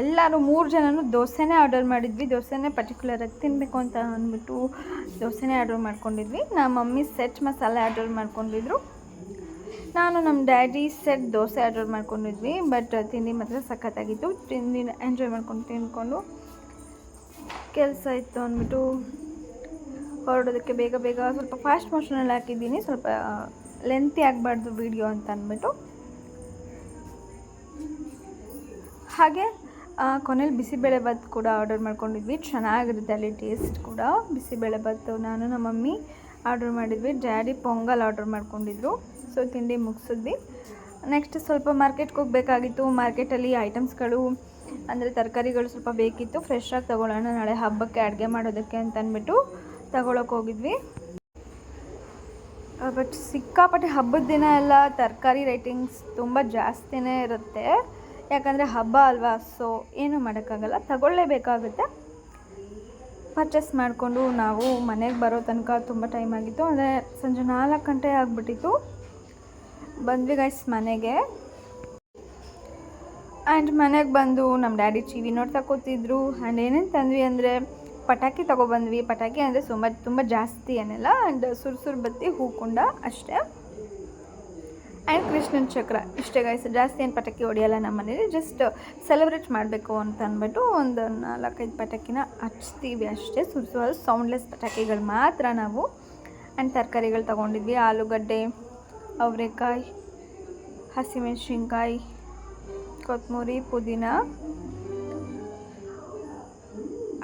ಎಲ್ಲರೂ ಮೂರು ಜನನು ದೋಸೆನೇ ಆರ್ಡರ್ ಮಾಡಿದ್ವಿ. ದೋಸೆನೇ ಪರ್ಟಿಕ್ಯುಲರಾಗಿ ತಿನ್ನಬೇಕು ಅಂತ ಅಂದ್ಬಿಟ್ಟು ದೋಸೆನೇ ಆರ್ಡರ್ ಮಾಡ್ಕೊಂಡಿದ್ವಿ. ನಮ್ಮ ಮಮ್ಮಿ ಸೆಟ್ ಮಸಾಲೆ ಆರ್ಡರ್ ಮಾಡ್ಕೊಂಡಿದ್ರು. ನಾನು ನಮ್ಮ ಡ್ಯಾಡಿ ಸೆಟ್ ದೋಸೆ ಆರ್ಡರ್ ಮಾಡ್ಕೊಂಡಿದ್ವಿ. ಬಟ್ ತಿಂಡಿ ಮಾತ್ರ ಸಖತ್ತಾಗಿತ್ತು. ತಿಂಡಿ ಎಂಜಾಯ್ ಮಾಡ್ಕೊಂಡು ತಿನ್ಕೊಂಡು ಕೆಲಸ ಇತ್ತು ಅಂದ್ಬಿಟ್ಟು ಹೊರಡೋದಕ್ಕೆ ಬೇಗ ಬೇಗ ಸ್ವಲ್ಪ ಫಾಸ್ಟ್ ಮೋಷನಲ್ಲಿ ಹಾಕಿದ್ದೀನಿ. ಸ್ವಲ್ಪ ಲೆಂತಿ ಆಗಬಾರ್ದು ವಿಡಿಯೋ ಅಂತ ಅಂದ್ಬಿಟ್ಟು. ಹಾಗೆ ಕೊನೆಯಲ್ಲಿ ಬಿಸಿಬೇಳೆ ಭಾತ್ ಕೂಡ ಆರ್ಡರ್ ಮಾಡ್ಕೊಂಡಿದ್ವಿ. ಚೆನ್ನಾಗಿರುತ್ತೆ ಅಲ್ಲಿ ಟೇಸ್ಟ್ ಕೂಡ. ಬಿಸಿಬೇಳೆ ಬಾತು ನಾನು, ನಮ್ಮ ಮಮ್ಮಿ ಆರ್ಡರ್ ಮಾಡಿದ್ವಿ. ಡ್ಯಾಡಿ ಪೊಂಗಲ್ ಆರ್ಡರ್ ಮಾಡ್ಕೊಂಡಿದ್ರು. ಸೊ, ತಿಂಡಿ ಮುಗಿಸಿದ್ವಿ. ನೆಕ್ಸ್ಟ್ ಸ್ವಲ್ಪ ಮಾರ್ಕೆಟ್ಗೆ ಹೋಗಬೇಕಾಗಿತ್ತು. ಮಾರ್ಕೆಟಲ್ಲಿ ಐಟಮ್ಸ್ಗಳು, ಅಂದರೆ ತರಕಾರಿಗಳು ಸ್ವಲ್ಪ ಬೇಕಿತ್ತು. ಫ್ರೆಶ್ ಆಗಿ ತೊಗೊಳ್ಳೋಣ, ನಾಳೆ ಹಬ್ಬಕ್ಕೆ ಅಡುಗೆ ಮಾಡೋದಕ್ಕೆ ಅಂತ ಅಂದ್ಬಿಟ್ಟು ತಗೊಳಕ್ಕೆ ಹೋಗಿದ್ವಿ ಬಟ್ ಸಿಕ್ಕಾಪಟ್ಟೆ ಹಬ್ಬದ ದಿನ ಎಲ್ಲ ತರಕಾರಿ ರೈಟಿಂಗ್ಸ್ ತುಂಬ ಜಾಸ್ತಿನೇ ಇರುತ್ತೆ. ಯಾಕಂದರೆ ಹಬ್ಬ ಅಲ್ವಾ ಸೊ ಏನೂ ಮಾಡೋಕ್ಕಾಗಲ್ಲ. ತಗೊಳ್ಳೇಬೇಕಾಗುತ್ತೆ. ಪರ್ಚೇಸ್ ಮಾಡಿಕೊಂಡು ನಾವು ಮನೆಗೆ ಬರೋ ತನಕ ತುಂಬ ಟೈಮ್ ಆಗಿತ್ತು. ಅಂದರೆ ಸಂಜೆ ನಾಲ್ಕು ಗಂಟೆ ಆಗಿಬಿಟ್ಟಿತ್ತು. ಬಂದ್ವಿ ಗೈಸ್ ಮನೆಗೆ. ಆ್ಯಂಡ್ ಮನೆಗೆ ಬಂದು ನಮ್ಮ ಡ್ಯಾಡಿ ಟಿ ವಿ ನೋಡ್ತಾ ಕೂತಿದ್ರು. ಆ್ಯಂಡ್ ಏನೇನು ತಂದ್ವಿ ಅಂದರೆ ಪಟಾಕಿ ತಗೊಬಂದ್ವಿ. ಪಟಾಕಿ ಅಂದರೆ ತುಂಬ ತುಂಬ ಜಾಸ್ತಿ ಏನಿಲ್ಲ ಆ್ಯಂಡ್ ಸುರು ಬತ್ತಿ ಹೂಕುಂಡ ಅಷ್ಟೇ. ಆ್ಯಂಡ್ ಕೃಷ್ಣನ ಚಕ್ರ ಇಷ್ಟೇ ಗಾಯ್ಸ್ ಜಾಸ್ತಿ ಏನು ಪಟಾಕಿ ಹೊಡೆಯಲ್ಲ ನಮ್ಮ ಮನೇಲಿ ಜಸ್ಟ್ ಸೆಲೆಬ್ರೇಟ್ ಮಾಡಬೇಕು ಅಂತ ಅಂದ್ಬಿಟ್ಟು ಒಂದು ನಾಲ್ಕೈದು ಪಟಾಕಿನ ಹಚ್ತೀವಿ ಅಷ್ಟೇ. ಸುರಿಸುವ ಸುರು ಸೌಂಡ್ಲೆಸ್ ಪಟಾಕಿಗಳು ಮಾತ್ರ ನಾವು. ಆ್ಯಂಡ್ ತರಕಾರಿಗಳು ತೊಗೊಂಡಿದ್ವಿ, ಆಲೂಗಡ್ಡೆ, ಅವರೆಕಾಯಿ, ಹಸಿಮೆಣಸಿನ್ಕಾಯಿ ಕೊತ್ತಂಬರಿ ಪುದೀನ.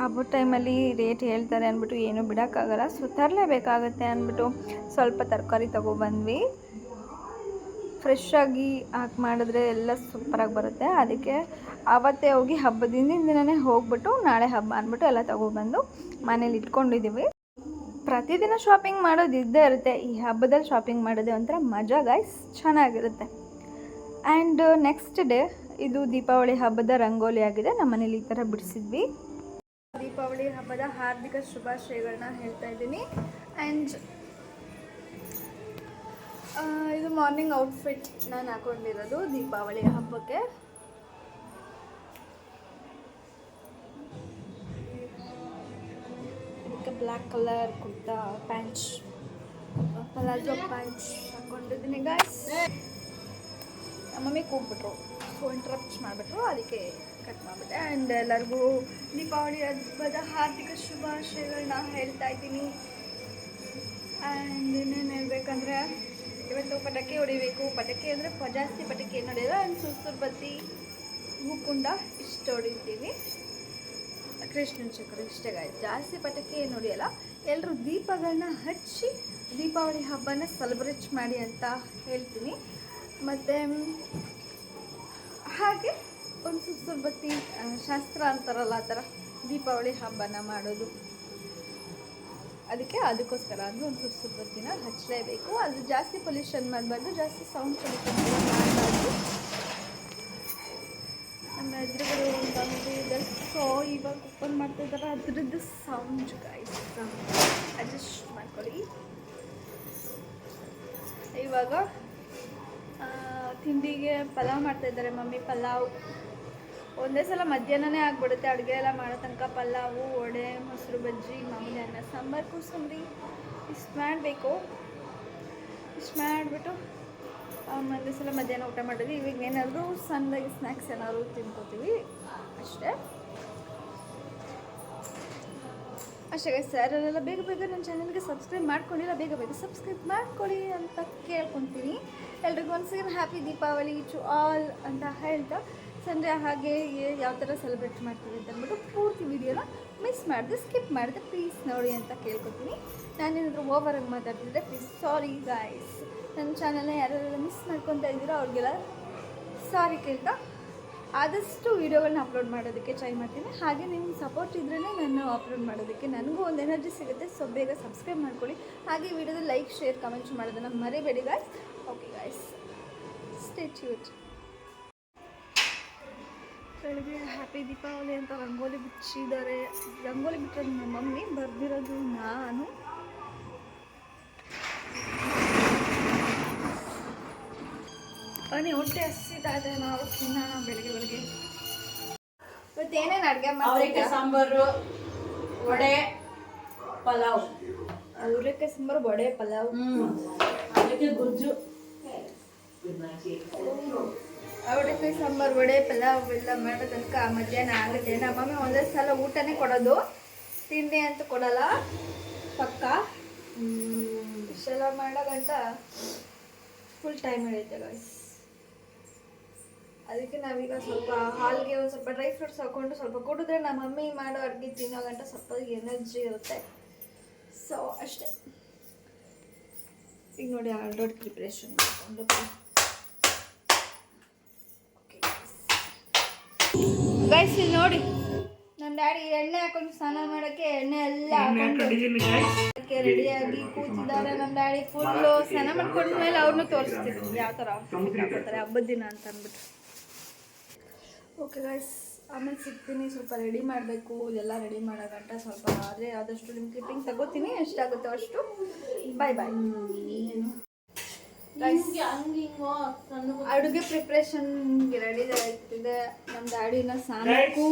ಹಬ್ಬದ ಟೈಮಲ್ಲಿ ರೇಟ್ ಹೇಳ್ತಾರೆ ಅಂದ್ಬಿಟ್ಟು ಏನೂ ಬಿಡೋಕ್ಕಾಗಲ್ಲ. ಸುತ್ತಾರಲೇಬೇಕಾಗತ್ತೆ ತರಲೇಬೇಕಾಗತ್ತೆ ಅಂದ್ಬಿಟ್ಟು ಸ್ವಲ್ಪ ತರಕಾರಿ ತೊಗೊಬಂದ್ವಿ. ಫ್ರೆಶ್ ಆಗಿ ಹಾಕಿ ಮಾಡಿದ್ರೆ ಎಲ್ಲ ಸೂಪರಾಗಿ ಬರುತ್ತೆ. ಅದಕ್ಕೆ ಆವತ್ತೇ ಹೋಗಿ ಹಬ್ಬದ ಹಿಂದಿನ ದಿನವೇ ಹೋಗ್ಬಿಟ್ಟು ನಾಳೆ ಹಬ್ಬ ಅಂದ್ಬಿಟ್ಟು ಎಲ್ಲ ತಗೊಬಂದು ಮನೇಲಿ ಇಟ್ಕೊಂಡಿದ್ದೀವಿ ಪ್ರತಿದಿನ ಶಾಪಿಂಗ್ ಮಾಡೋದು ಇದ್ದೇ ಇರುತ್ತೆ. ಈ ಹಬ್ಬದಲ್ಲಿ ಶಾಪಿಂಗ್ ಮಾಡೋದೇ ಒಂಥರ ಮಜಾ ಗಾಯ್ಸ್ ಚೆನ್ನಾಗಿರುತ್ತೆ. ಆ್ಯಂಡ್ ನೆಕ್ಸ್ಟ್ ಡೇ ಇದು ದೀಪಾವಳಿ ಹಬ್ಬದ ರಂಗೋಲಿ ಆಗಿದೆ. ನಮ್ಮ ಮನೇಲಿ ಈ ಥರ ಬಿಡಿಸಿದ್ವಿ. ದೀಪಾವಳಿ ಹಬ್ಬದ ಹಾರ್ದಿಕ ಶುಭಾಶಯಗಳನ್ನ ಹೇಳ್ತಾ ಇದ್ದೀನಿ. ಆ್ಯಂಡ್ ಇದು ಮಾರ್ನಿಂಗ್ ಔಟ್ಫಿಟ್ ನಾನು ಹಾಕೊಂಡಿರೋದು ದೀಪಾವಳಿ ಹಬ್ಬಕ್ಕೆ. ಇದಕ್ಕೆ black colour kurta pant palazzo pant ಹಾಕೊಂಡಿದ್ದೀನಿ ಗಾಯ್ಸ್ ನಮ್ಮ ಮಮ್ಮಿ ಕೂಗ್ಬಿಟ್ರು. ಸೊ ಇಂಟ್ರಪ್ಟ್ ಮಾಡಿಬಿಟ್ರು. ಅದಕ್ಕೆ ಕಟ್ ಮಾಡಿಬಿಟ್ಟೆ. ಆ್ಯಂಡ್ ಎಲ್ಲರಿಗೂ ದೀಪಾವಳಿ ಹಬ್ಬದ ಹಾರ್ದಿಕ ಶುಭಾಶಯಗಳನ್ನ ಹೇಳ್ತಾ ಇದ್ದೀನಿ. ಆ್ಯಂಡ್ ಇನ್ನೇನು ಹೇಳ್ಬೇಕಂದ್ರೆ ಇವತ್ತು ಪಟಾಕಿ ಹೊಡಿಬೇಕು. ಪಟಾಕಿ ಅಂದರೆ ಜಾಸ್ತಿ ಪಟಾಕಿ ಏನು ಹೊಡೆಯಲ್ಲ, ಒಂದು ಸುಸ್ತೂರು ಬತ್ತಿ ಹೂಕುಂಡ ಇಷ್ಟು ಹೊಡಿತೀವಿ. ಕೃಷ್ಣನ ಚಕ್ರ ಇಷ್ಟೇ ಜಾಸ್ತಿ ಪಟಾಕಿ ಏನು ಹೊಡಿಯಲ್ಲ ಎಲ್ಲರೂ ದೀಪಗಳನ್ನ ಹಚ್ಚಿ ದೀಪಾವಳಿ ಹಬ್ಬನ ಸೆಲೆಬ್ರೇಟ್ ಮಾಡಿ ಅಂತ ಹೇಳ್ತೀನಿ. ಮತ್ತು ಹಾಗೆ ಒಂದು ಸುಸ್ತೂರು ಬತ್ತಿ ಶಾಸ್ತ್ರ ಅಂತಾರಲ್ಲ ಆ ಥರ ದೀಪಾವಳಿ ಹಬ್ಬನ ಮಾಡೋದು. ಅದಕ್ಕೆ ಅದಕ್ಕೋಸ್ಕರ, ಅದು ಒಂದು ಸುಸ್ತೂರು ಬತ್ತಿನ ಹಚ್ಚಲೇಬೇಕು. ಅದು ಜಾಸ್ತಿ ಪೊಲ್ಯೂಷನ್ ಮಾಡಬಾರ್ದು, ಜಾಸ್ತಿ ಸೌಂಡ್ ಪೊಲ್ಯೂಷನ್ ಮಾಡಬಾರ್ದು. ನಮ್ಮ ಎದುರುಗಡೆ ಒಂದು ಇದೆ. ಸೊ ಇವಾಗ ಓಪನ್ ಮಾಡ್ತಾ ಇದ್ದಾರೆ. ಅದ್ರದ್ದು ಸೌಂಡ್ ಅಡ್ಜಸ್ಟ್ ಮಾಡ್ಕೊಳ್ಳಿ. ಇವಾಗ ತಿಂಡಿಗೆ ಪಲಾವ್ ಮಾಡ್ತಾ ಇದ್ದಾರೆ ಮಮ್ಮಿ. ಪಲಾವ್. ಒಂದೇ ಸಲ ಮಧ್ಯಾಹ್ನನೇ ಆಗ್ಬಿಡುತ್ತೆ, ಅಡುಗೆ ಎಲ್ಲ ಮಾಡೋ ತನಕ ಪಲಾವು, ವಡೆ, ಮೊಸರು, ಬಜ್ಜಿ, ಮಾಮೂಲಿ ಅನ್ನ, ಸಾಂಬಾರು, ಕೂಸಂಬರಿ, ಇಷ್ಟು ಮಾಡಬೇಕು. ಇಷ್ಟು ಮಾಡಿಬಿಟ್ಟು ಒಂದೇ ಸಲ ಮಧ್ಯಾಹ್ನ ಊಟ ಮಾಡಿದ್ವಿ. ಇವಾಗ ಏನಾದರೂ ಸಣ್ಣದಾಗಿ ಸ್ನ್ಯಾಕ್ಸ್ ಏನಾದರೂ ತಿನ್ಕೋತೀವಿ. ಅಷ್ಟೇ. ಅಷ್ಟೇ ಸರ್ ಬೇಗ ಬೇಗ ನನ್ನ ಚಾನಲ್ಗೆ ಸಬ್ಸ್ಕ್ರೈಬ್ ಮಾಡ್ಕೊಂಡಿಲ್ಲ, ಬೇಗ ಬೇಗ ಸಬ್ಸ್ಕ್ರೈಬ್ ಮಾಡ್ಕೊಳ್ಳಿ ಅಂತ ಕೇಳ್ಕೊತೀನಿ. ಎಲ್ರಿಗೂ ಒಂದ್ಸಲ ಹ್ಯಾಪಿ ದೀಪಾವಳಿ ಟು ಆಲ್ ಅಂತ ಹೇಳ್ತಾ ಸಂಜೆ ಹಾಗೆ ಯಾವ ಥರ ಸೆಲೆಬ್ರೇಟ್ ಮಾಡ್ತೀವಿ ಅಂತ ಅಂದ್ಬಿಟ್ಟು ಪೂರ್ತಿ ವಿಡಿಯೋನ ಮಿಸ್ ಮಾಡಿದೆ ಸ್ಕಿಪ್ ಮಾಡಿದೆ. ಪ್ಲೀಸ್ ನೋಡಿ ಅಂತ ಕೇಳ್ಕೊತೀನಿ. ನಾನೇನಾದರೂ ಓವರಾಗಿ ಮಾತಾಡ್ತಿದ್ದೆ ಪ್ಲೀಸ್ ಸಾರಿ ಗಾಯ್ಸ್ ನನ್ನ ಚಾನಲ್ನ ಯಾರೆಲ್ಲ ಮಿಸ್ ಮಾಡ್ಕೊತಾ ಇದ್ದೀರೋ ಅವ್ರಿಗೆಲ್ಲ ಸಾರಿ ಕೇಳ್ತಾ. ಆದಷ್ಟು ವೀಡಿಯೋಗಳನ್ನ ಅಪ್ಲೋಡ್ ಮಾಡೋದಕ್ಕೆ ಟ್ರೈ ಮಾಡ್ತೀನಿ. ಹಾಗೆ ನಿಮ್ಮ ಸಪೋರ್ಟ್ ಇದ್ರೇ ನಾನು ಅಪ್ಲೋಡ್ ಮಾಡೋದಕ್ಕೆ ನನಗೂ ಒಂದು ಎನರ್ಜಿ ಸಿಗುತ್ತೆ. ಸೊ ಬೇಗ ಸಬ್ಸ್ಕ್ರೈಬ್ ಮಾಡ್ಕೊಳ್ಳಿ. ಹಾಗೆ ವಿಡಿಯೋದ ಲೈಕ್ ಶೇರ್ ಕಮೆಂಟ್ಸ್ ಮಾಡೋದನ್ನು ಮರಿಬೇಡಿ ಗಾಯ್ಸ್ ಓಕೆ ಗಾಯ್ಸ್ ಸ್ಟೇ ಟ್ಯೂಟ್ ಬೆಳಗ್ಗೆ ಹ್ಯಾಪಿ ದೀಪಾವಳಿ ಅಂತ ರಂಗೋಲಿ ಬಿಚ್ಚಿದ್ದಾರೆ. ರಂಗೋಲಿ ಬಿಟ್ಟಿರೋದು ನಮ್ಮ ಮಮ್ಮಿ ಬರೆದಿರೋದು ನಾನು. ಬನ್ನಿ ಹೊಟ್ಟೆ ಹಸಿತಾ ಇದೆ ನಾವು ತಿನ್ನೋಣ ಬೆಳಗ್ಗೆ ಬೆಳಗ್ಗೆ. ಮತ್ತೆ ಏನೇನು ಅಡುಗೆ ಮಾಡಿ ಸಾಂಬಾರು ವಡೆ ಪಲಾವ್. ಅವರೆಕಾಯಿ ಸಾಂಬಾರು ವಡೆ ಪಲಾವ್. ಅದಕ್ಕೆ ಗೊಜ್ಜು. ಅವರೆಕಾಯಿ ಸಾಂಬಾರು, ವಡೆ, ಪಲಾವ್ ಎಲ್ಲ ಮಾಡೋ ತನಕ ಮಧ್ಯಾಹ್ನ ಆಗುತ್ತೆ. ನಮ್ಮ ಮಮ್ಮಿ ಒಂದೇ ಸಲ ಊಟನೇ ಕೊಡೋದು. ತಿಂಡಿ ಅಂತ ಕೊಡಲ್ಲ. ಪಕ್ಕ. ಇಷ್ಟೆಲ್ಲ ಮಾಡೋ ಗಂಟ ಫುಲ್ ಟೈಮ್ ಹೇಳುತ್ತೆ ಗಾಯ್ಸ್ ಅದಕ್ಕೆ ನಾವೀಗ ಸ್ವಲ್ಪ ಹಾಲಿಗೆ ಒಂದು ಸ್ವಲ್ಪ ಡ್ರೈ ಫ್ರೂಟ್ಸ್ ಹಾಕೊಂಡು ಸ್ವಲ್ಪ ಕುಡಿದ್ರೆ ನಮ್ಮ ಮಮ್ಮಿ ಮಾಡೋ ಅಡುಗೆ ತಿನ್ನೋ ಗಂಟ ಸ್ವಲ್ಪ ಎನರ್ಜಿ ಇರುತ್ತೆ. ಸೊ ಅಷ್ಟೇ. ಈಗ ನೋಡಿ ಆಲ್ರೆಡಿ ಪ್ರಿಪ್ರೇಷನ್ ಮಾಡಿಕೊಂಡು ಗೈಸ್ ಇಲ್ಲಿ ನೋಡಿ. ನನ್ನ ಡ್ಯಾಡಿ ಎಣ್ಣೆ ಹಾಕೊಂಡು ಸ್ನಾನ ಮಾಡೋಕ್ಕೆ ಎಣ್ಣೆ ಎಲ್ಲ ಹಾಕೊಂಡು ರೆಡಿಯಾಗಿ ಕೂತಿದ್ದಾರೆ ನಮ್ಮ ಡ್ಯಾಡಿ. ಫುಲ್ಲು ಸ್ನಾನ ಮಾಡ್ಕೊಂಡ್ಮೇಲೆ ಅವ್ರನ್ನೂ ತೋರಿಸ್ತೀನಿ ಯಾವ ಥರ ಹಾಕೋತಾರೆ ಹಬ್ಬದ ದಿನ ಅಂತ ಅಂದ್ಬಿಟ್ಟು. ಓಕೆ ಗಾಯ್ಸ್ ಆಮೇಲೆ ಸಿಗ್ತೀನಿ. ಸ್ವಲ್ಪ ರೆಡಿ ಮಾಡಬೇಕು. ಇದೆಲ್ಲ ರೆಡಿ ಮಾಡೋ ಗಂಟ ಸ್ವಲ್ಪ ಆದರೆ ಆದಷ್ಟು ನಿಮ್ಮ ಕ್ಲಿಪ್ಪಿಂಗ್ ತಗೋತೀನಿ. ಎಷ್ಟಾಗುತ್ತೋ ಅಷ್ಟು? ಬಾಯ್ ಬಾಯ್ ಹಿಂಗೆ ಹಂಗೆ ಹಿಂಗೋ ಸಣ್ಣ ಅಡುಗೆ ಪ್ರಿಪ್ರೇಷನ್ ರೆಡಿ ಆಗ್ತಿದೆ ನಮ್ಮ ಡ್ಯಾಡಿನ ಸ್ನಾನಕ್ಕೂ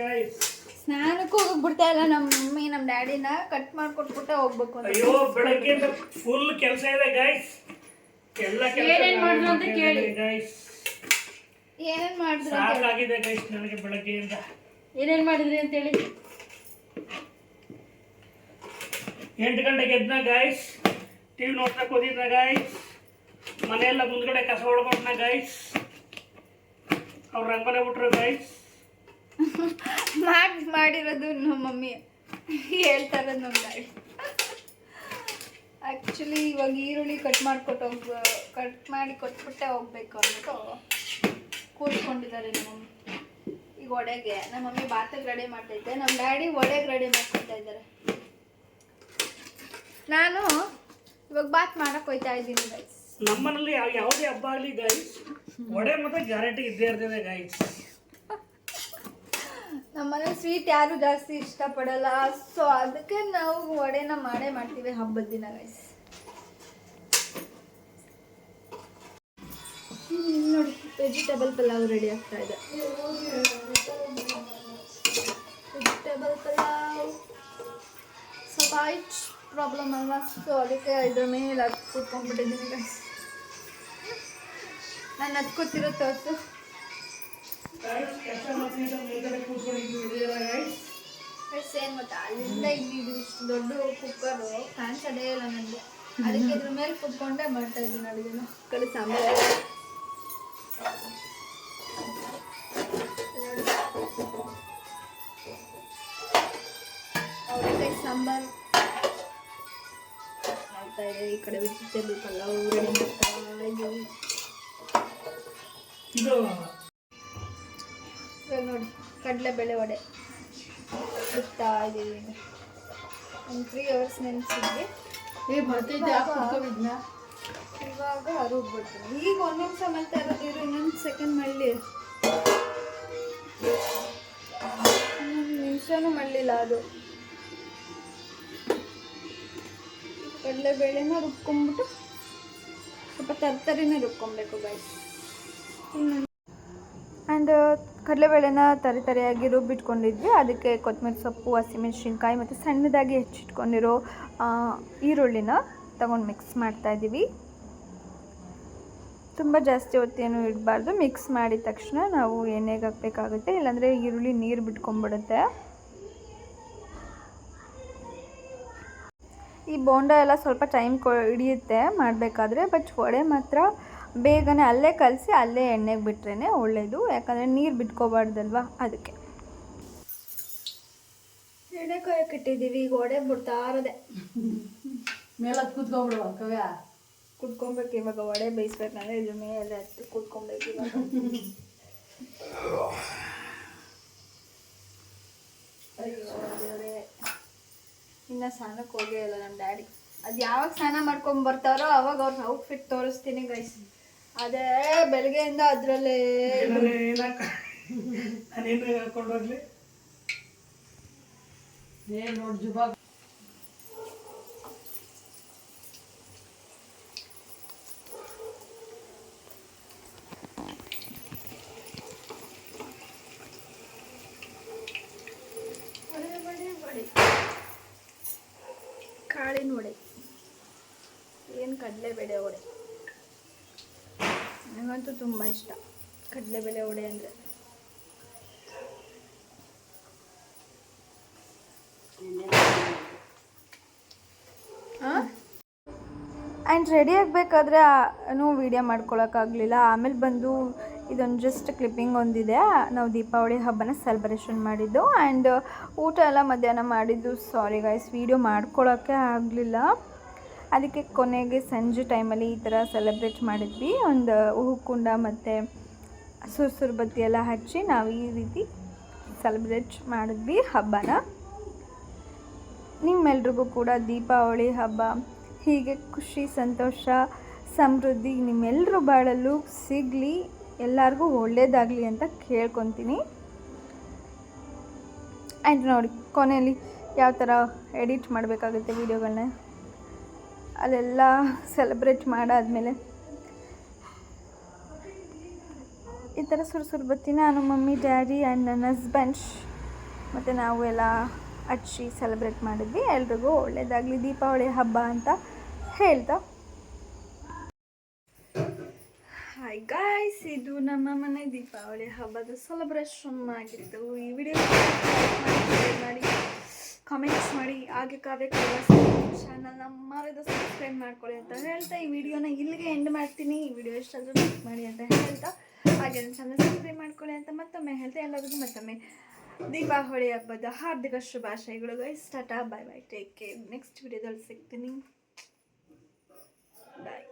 ಗೈಸ್ ಸ್ನಾನಕ್ಕೂ ಹೋಗಕ್ ಬಿಡ್ತಾ ಇಲ್ಲ ನಮ್ಮ ಮಮ್ಮಿ ನಮ್ಮ ಡ್ಯಾಡಿನ ಕಟ್ ಮಾಡ್ಕೊಟ್ಬಿಟ್ಟೆ ಹೋಗ್ಬೇಕು ಅಂತ. ಅಯ್ಯೋ ಬೆಳಗ್ಗೆಯಿಂದ ಫುಲ್ ಕೆಲಸ ಇದೆ ಗೈಸ್ ಎಲ್ಲ ಏನೇನ್ ಮಾಡಿದ್ರು ಅಂತ ಕೇಳಿ. ಗೈಸ್ ಏನೇನ್ ಮಾಡಿದ್ರು ಅಂತ ಹೇಳಿ. ಸಾಕಾಗಿದೆ ಗೈಸ್ ನನಗೆ ಬೆಳಗ್ಗೆಯಿಂದ. ಏನೇನ್ ಮಾಡಿದ್ರಿ ಅಂತೇಳಿ ಎಂಟು ಗಂಟೆಗೆ ಎದ್ನ ಟಿ ವಿ ನೋಡ್ತಾ ಕೂತಿದ್ನ ಗಾಯ್ಸ್ ಮನೆಯೆಲ್ಲ ಮುಂದ್ಗಡೆ ಕಸ ಹೊಡ್ಕೊಂಡ್ನ ಗಾಯ್ಸ್ ಅವ್ರು ರಂಗೋಲೆ ಬಿಟ್ರು ಗಾಯ್ಸ್ ಮ್ಯಾಕ್ಸ್ ಮಾಡಿರೋದು ನಮ್ಮ ಮಮ್ಮಿ. ಹೇಳ್ತಾರೆ ನಮ್ಮ ಡ್ಯಾಡಿ ಆ್ಯಕ್ಚುಲಿ ಇವಾಗ ಈರುಳ್ಳಿ ಕಟ್ ಮಾಡಿಕೊಟ್ಟು ಹೋಗ ಕಟ್ ಮಾಡಿ ಕೊಟ್ಬಿಟ್ಟೆ ಹೋಗ್ಬೇಕು ಅಂದ್ಬಿಟ್ಟು ಕೂತ್ಕೊಂಡಿದ್ದಾರೆ ನಮ್ಮ ಮಮ್ಮಿ. ಈಗ ಒಡೆಗೆ. ನಮ್ಮ ಮಮ್ಮಿ ಬಾತಿಗೆ ರೆಡಿ ಇದ್ದೆ. ನಮ್ಮ ಡ್ಯಾಡಿ ಒಡೆಗೆ ರೆಡಿ ಮಾಡ್ಕೊತಾ ಇದ್ದಾರೆ. ನಾನು ಇವಾಗ ಬಾತ್ ಮಾಡಕ್ ಹೋಯ್ತಾ ಇದ್ದೀನಿ ಗೈಸ್ ನಮ್ಮನಲ್ಲಿ ಯಾವ- ಯಾವುದೇ ಹಬ್ಬ ಆಗಲಿ ಗೈಸ್ ಒಡೆ ಮತ್ತೆ ಗ್ಯಾರಂಟಿ ಇದ್ದೇ ಇರ್ತದೆ ಗೈಸ್ ನಮ್ಮನೆ ಸ್ವೀಟ್ ಯಾರು ಜಾಸ್ತಿ ಇಷ್ಟಪಡಲ್ಲ. ಸೊ ಅದಕ್ಕೆ ನಾವು ವಡೆನ ಮಾಡೇ ಮಾಡ್ತೀವಿ ಹಬ್ಬದ ದಿನ ಗೈಸ್ ನೋಡಿ ವೆಜಿಟೇಬಲ್ ಪಲಾವ್ ರೆಡಿ ಆಗ್ತಾ ಇದೆ. Vegetable pulao. So weight problem ಅಲ್ವಾ? ಸೊ ಅದಕ್ಕೆ ಇದ್ರ ಮೇಲೆ ಅದು ಕೂತ್ಕೊಂಡ್ಬಿಟ್ಟಿದ್ದೀನಿ ಗೈಸ್ ನಾನು ಅದು ಕೂತಿರೋ ತೋರ್ಸು ಗೈಸ್ ಏನು ಗೊತ್ತಾ? ಅಲ್ಲಿಂದ ಇಲ್ಲಿ ಇಷ್ಟು ದೊಡ್ಡ ಕುಕ್ಕರು ಕಾಣಿಸೋದೇ ಇಲ್ಲ ನನಗೆ ಅದಕ್ಕೆ ಇದ್ರ ಮೇಲೆ ಕುತ್ಕೊಂಡೇ ಮಾಡ್ತಾ ಇದ್ದೀನಿ ಅಡುಗೆನ. ಕಡೆ ಸಾಂಬಾರು. ಅವರೆಕಾಯಿ ಸಾಂಬಾರು. ಮಾಡ್ತಾ ಇದೆ ಈ ಕಡೆ ವೆಜಿಟೇಬಲ್ ಪಲಾವ್ ನೋಡಿ ಕಡಲೆ ಬೆಳೆ ಇದು ಇವಾಗ ನೋಡಿ ಕಡಲೆಬೇಳೆ ವಡೆ. ಬಿಡ್ತಾ ಇದ್ದೀವಿ ಒಂದು ತ್ರೀ ಅವರ್ಸ್ ನೆನೆಸಿದ್ವಿ. ಇವಾಗ ರುಬ್ಬಿಡ್ತೀನಿ ಈಗ ಒಂದು ನಿಮಿಷ ಮತ್ತೆ ಇರೋದು ಇರು ಇನ್ನೊಂದು ಸೆಕೆಂಡ್ ಮಳ್ಳಿ. ಇನ್ನೊಂದು ನಿಮಿಷನೂ ಮಳ್ಳಿಲ್ಲ ಅದು. ಕಡಲೆಬೇಳೆನ ರುಬ್ಕೊಂಡ್ಬಿಟ್ಟು ಸ್ವಲ್ಪ ತರಕಾರಿನ ರುಬ್ಕೊಬೇಕು ಗಾಯ್ಸ್ ಆ್ಯಂಡ್ ಕಡಲೆಬೇಳೆನ ತರಿ ತರಿಯಾಗಿ ರುಬ್ಬಿಟ್ಕೊಂಡಿದ್ವಿ. ಅದಕ್ಕೆ ಕೊತ್ತಂಬರಿ ಸೊಪ್ಪು, ಹಸಿಮೆಣಸಿನ್ಕಾಯಿ ಮತ್ತು ಸಣ್ಣದಾಗಿ ಹೆಚ್ಚಿಟ್ಕೊಂಡಿರೋ ಈರುಳ್ಳಿನ ತಗೊಂಡು ಮಿಕ್ಸ್ ಮಾಡ್ತಾ ಇದ್ದೀವಿ ತುಂಬ ಜಾಸ್ತಿ ಹೊತ್ತೇನು ಇಡಬಾರ್ದು. ಮಿಕ್ಸ್ ಮಾಡಿದ ತಕ್ಷಣ ನಾವು ಎಣ್ಣೆಗೆ ಹಾಕಬೇಕಾಗುತ್ತೆ. ಇಲ್ಲಾಂದರೆ ಈರುಳ್ಳಿ ನೀರು ಬಿಟ್ಕೊಂಡ್ಬಿಡುತ್ತೆ. ಈ ಬೋಂಡ ಎಲ್ಲ ಸ್ವಲ್ಪ ಟೈಮ್ ಕೊ ಹಿಡಿಯುತ್ತೆ ಮಾಡಬೇಕಾದ್ರೆ ಬಟ್ ವಡೆ ಮಾತ್ರ ಬೇಗನೆ ಅಲ್ಲೇ ಕಲಸಿ ಅಲ್ಲೇ ಎಣ್ಣೆಗೆ ಬಿಟ್ರೇ ಒಳ್ಳೆಯದು ಯಾಕಂದರೆ ನೀರು ಬಿಟ್ಕೋಬಾರ್ದಲ್ವ ಅದಕ್ಕೆ. ಎಣ್ಣೆ ಕಾಯಕ್ಕೆ ಇಟ್ಟಿದ್ದೀವಿ ಈಗ ವಡೆ ಬಿಡ್ತಾ ಇರೋದೆ. ಮೇಲೆ ಕುತ್ಕೊಂಡ್ಬಿಡುವ ಕವ್ಯ. ಕುತ್ಕೊಬೇಕು ಇವಾಗ ವಡೆ ಬೇಯಿಸ್ಬೇಕಂದ್ರೆ ಇದ್ರ ಮೇಲೆ ಹತ್ತಿ ಕುತ್ಕೊಬೇಕು ಇವಾಗ. ಅಯ್ಯೋ ದೇವ್ರೇ. ಇನ್ನ ಸ್ನಾನಕ್ಕೆ ಹೋಗೇ ಇಲ್ಲ ನಮ್ಮ ಡ್ಯಾಡಿ. ಅದು ಯಾವಾಗ ಸ್ನಾನ ಮಾಡ್ಕೊಂಡು ಬರ್ತಾರೋ ಅವಾಗ ಅವ್ರ ಔಟ್ಫಿಟ್ ತೋರಿಸ್ತೀನಿ ಗೈಸ್ ಅದೇ ಬೆಳಗ್ಗೆಯಿಂದ ಅದರಲ್ಲೇ ನಾನೇನು ಹಾಕೊಂಡು ಹೋಗ್ಲಿ? ಏ ನೋಡ್ ಜುಬಾ ವಡೆ ವಡೆ ವಡೆ ಕಾಳಿನ ವಡೆ ಏನು ಕಡಲೆಬೇಳೆ ವಡೆ ನನಗಂತೂ ತುಂಬ ಇಷ್ಟ ಕಡಲೆಬೇಳೆ ವಡೆ ಅಂದರೆ ಆ್ಯಂಡ್ ರೆಡಿ ಆಗಬೇಕಾದ್ರೆ ವೀಡಿಯೋ ಮಾಡ್ಕೊಳಕ್ಕಾಗಲಿಲ್ಲ. ಆಮೇಲೆ ಬಂದು ಇದೊಂದು ಜಸ್ಟ್ ಕ್ಲಿಪ್ಪಿಂಗ್ ಒಂದಿದೆ. ನಾವು ದೀಪಾವಳಿ ಹಬ್ಬನ ಸೆಲೆಬ್ರೇಷನ್ ಮಾಡಿದ್ದು. ಆ್ಯಂಡ್ ಊಟ ಎಲ್ಲ ಮಧ್ಯಾಹ್ನ ಮಾಡಿದ್ದು. ಸಾರಿ ಗೈಸ್ ವೀಡಿಯೋ ಮಾಡ್ಕೊಳ್ಳೋಕ್ಕೆ ಆಗಲಿಲ್ಲ. ಅದಕ್ಕೆ ಕೊನೆಗೆ ಸಂಜೆ ಟೈಮಲ್ಲಿ ಈ ಥರ ಸೆಲೆಬ್ರೇಟ್ ಮಾಡಿದ್ವಿ. ಒಂದು ಹೂಕುಂಡ ಮತ್ತು ಸುರ್ಸುರು ಬತ್ತಿ ಎಲ್ಲ ಹಚ್ಚಿ ನಾವು ಈ ರೀತಿ ಸೆಲೆಬ್ರೇಟ್ ಮಾಡಿದ್ವಿ ಹಬ್ಬನ. ನಿಮ್ಮೆಲ್ರಿಗೂ ಕೂಡ ದೀಪಾವಳಿ ಹಬ್ಬ ಹೀಗೆ ಖುಷಿ, ಸಂತೋಷ, ಸಮೃದ್ಧಿ ನಿಮ್ಮೆಲ್ಲರೂ ಬಾಳಲು ಸಿಗಲಿ. ಎಲ್ಲರಿಗೂ ಒಳ್ಳೆಯದಾಗಲಿ ಅಂತ ಕೇಳ್ಕೊತೀನಿ. ಆ್ಯಂಡ್ ನೋಡಿ, ಕೊನೆಯಲ್ಲಿ ಯಾವ ಥರ ಎಡಿಟ್ ಮಾಡಬೇಕಾಗುತ್ತೆ ವೀಡಿಯೋಗಳನ್ನ ಅಲ್ಲೆಲ್ಲ ಸೆಲೆಬ್ರೇಟ್ ಮಾಡಾದಮೇಲೆ. ಈ ಥರ ಸುರು ಸುರು ಬತ್ತಿ ನಾನು ಮಮ್ಮಿ, ಡ್ಯಾಡಿ, ಆ್ಯಂಡ್ ನನ್ನ ಹಸ್ಬೆಂಡ್ ಮತ್ತು ನಾವು ಎಲ್ಲ ಹಚ್ಚಿ ಸೆಲೆಬ್ರೇಟ್ ಮಾಡಿದ್ವಿ. ಎಲ್ರಿಗೂ ಒಳ್ಳೆಯದಾಗಲಿ ದೀಪಾವಳಿ ಹಬ್ಬ ಅಂತ ಹೇಳ್ತಾ. ಹಾಯ್ ಗಾಯ್ಸ್ ಇದು ನಮ್ಮ ಮನೆ ದೀಪಾವಳಿ ಹಬ್ಬದ ಸೆಲೆಬ್ರೇಷನ್ ಆಗಿತ್ತು ಈ ವಿಡಿಯೋ ಮಾಡಿ ಕಾಮೆಂಟ್ಸ್ ಮಾಡಿ, ಹಾಗೆ ಕಾವ್ಯ ಚಾನಲ್ನ ಮರದ ಸಬ್ಸ್ಕ್ರೈಬ್ ಮಾಡ್ಕೊಳ್ಳಿ ಅಂತ ಹೇಳ್ತಾ. ಈ ವಿಡಿಯೋನ ಇಲ್ಲಿಗೆ ಎಂಡ್ ಮಾಡ್ತೀನಿ. ಈ ವಿಡಿಯೋ ಎಷ್ಟಾದರೂ ಲೈಕ್ ಮಾಡಿ ಅಂತ ಹೇಳ್ತಾ. ಹಾಗೆ ನನ್ನ ಚಾನಲ್ ಸಬ್ಸ್ಕ್ರೈಬ್ ಮಾಡ್ಕೊಳ್ಳಿ ಅಂತ ಮತ್ತೊಮ್ಮೆ ಹೇಳ್ತಾ. ಎಲ್ಲರಿಗೂ ಮತ್ತೊಮ್ಮೆ ದೀಪಾವಳಿ ಹಬ್ಬದ ಹಾರ್ದಿಕ ಶುಭಾಶಯಗಳು guys tata bye bye take care next ವಿಡಿಯೋದಲ್ಲಿ ಸಿಗ್ತೀನಿ. ಬಾಯ್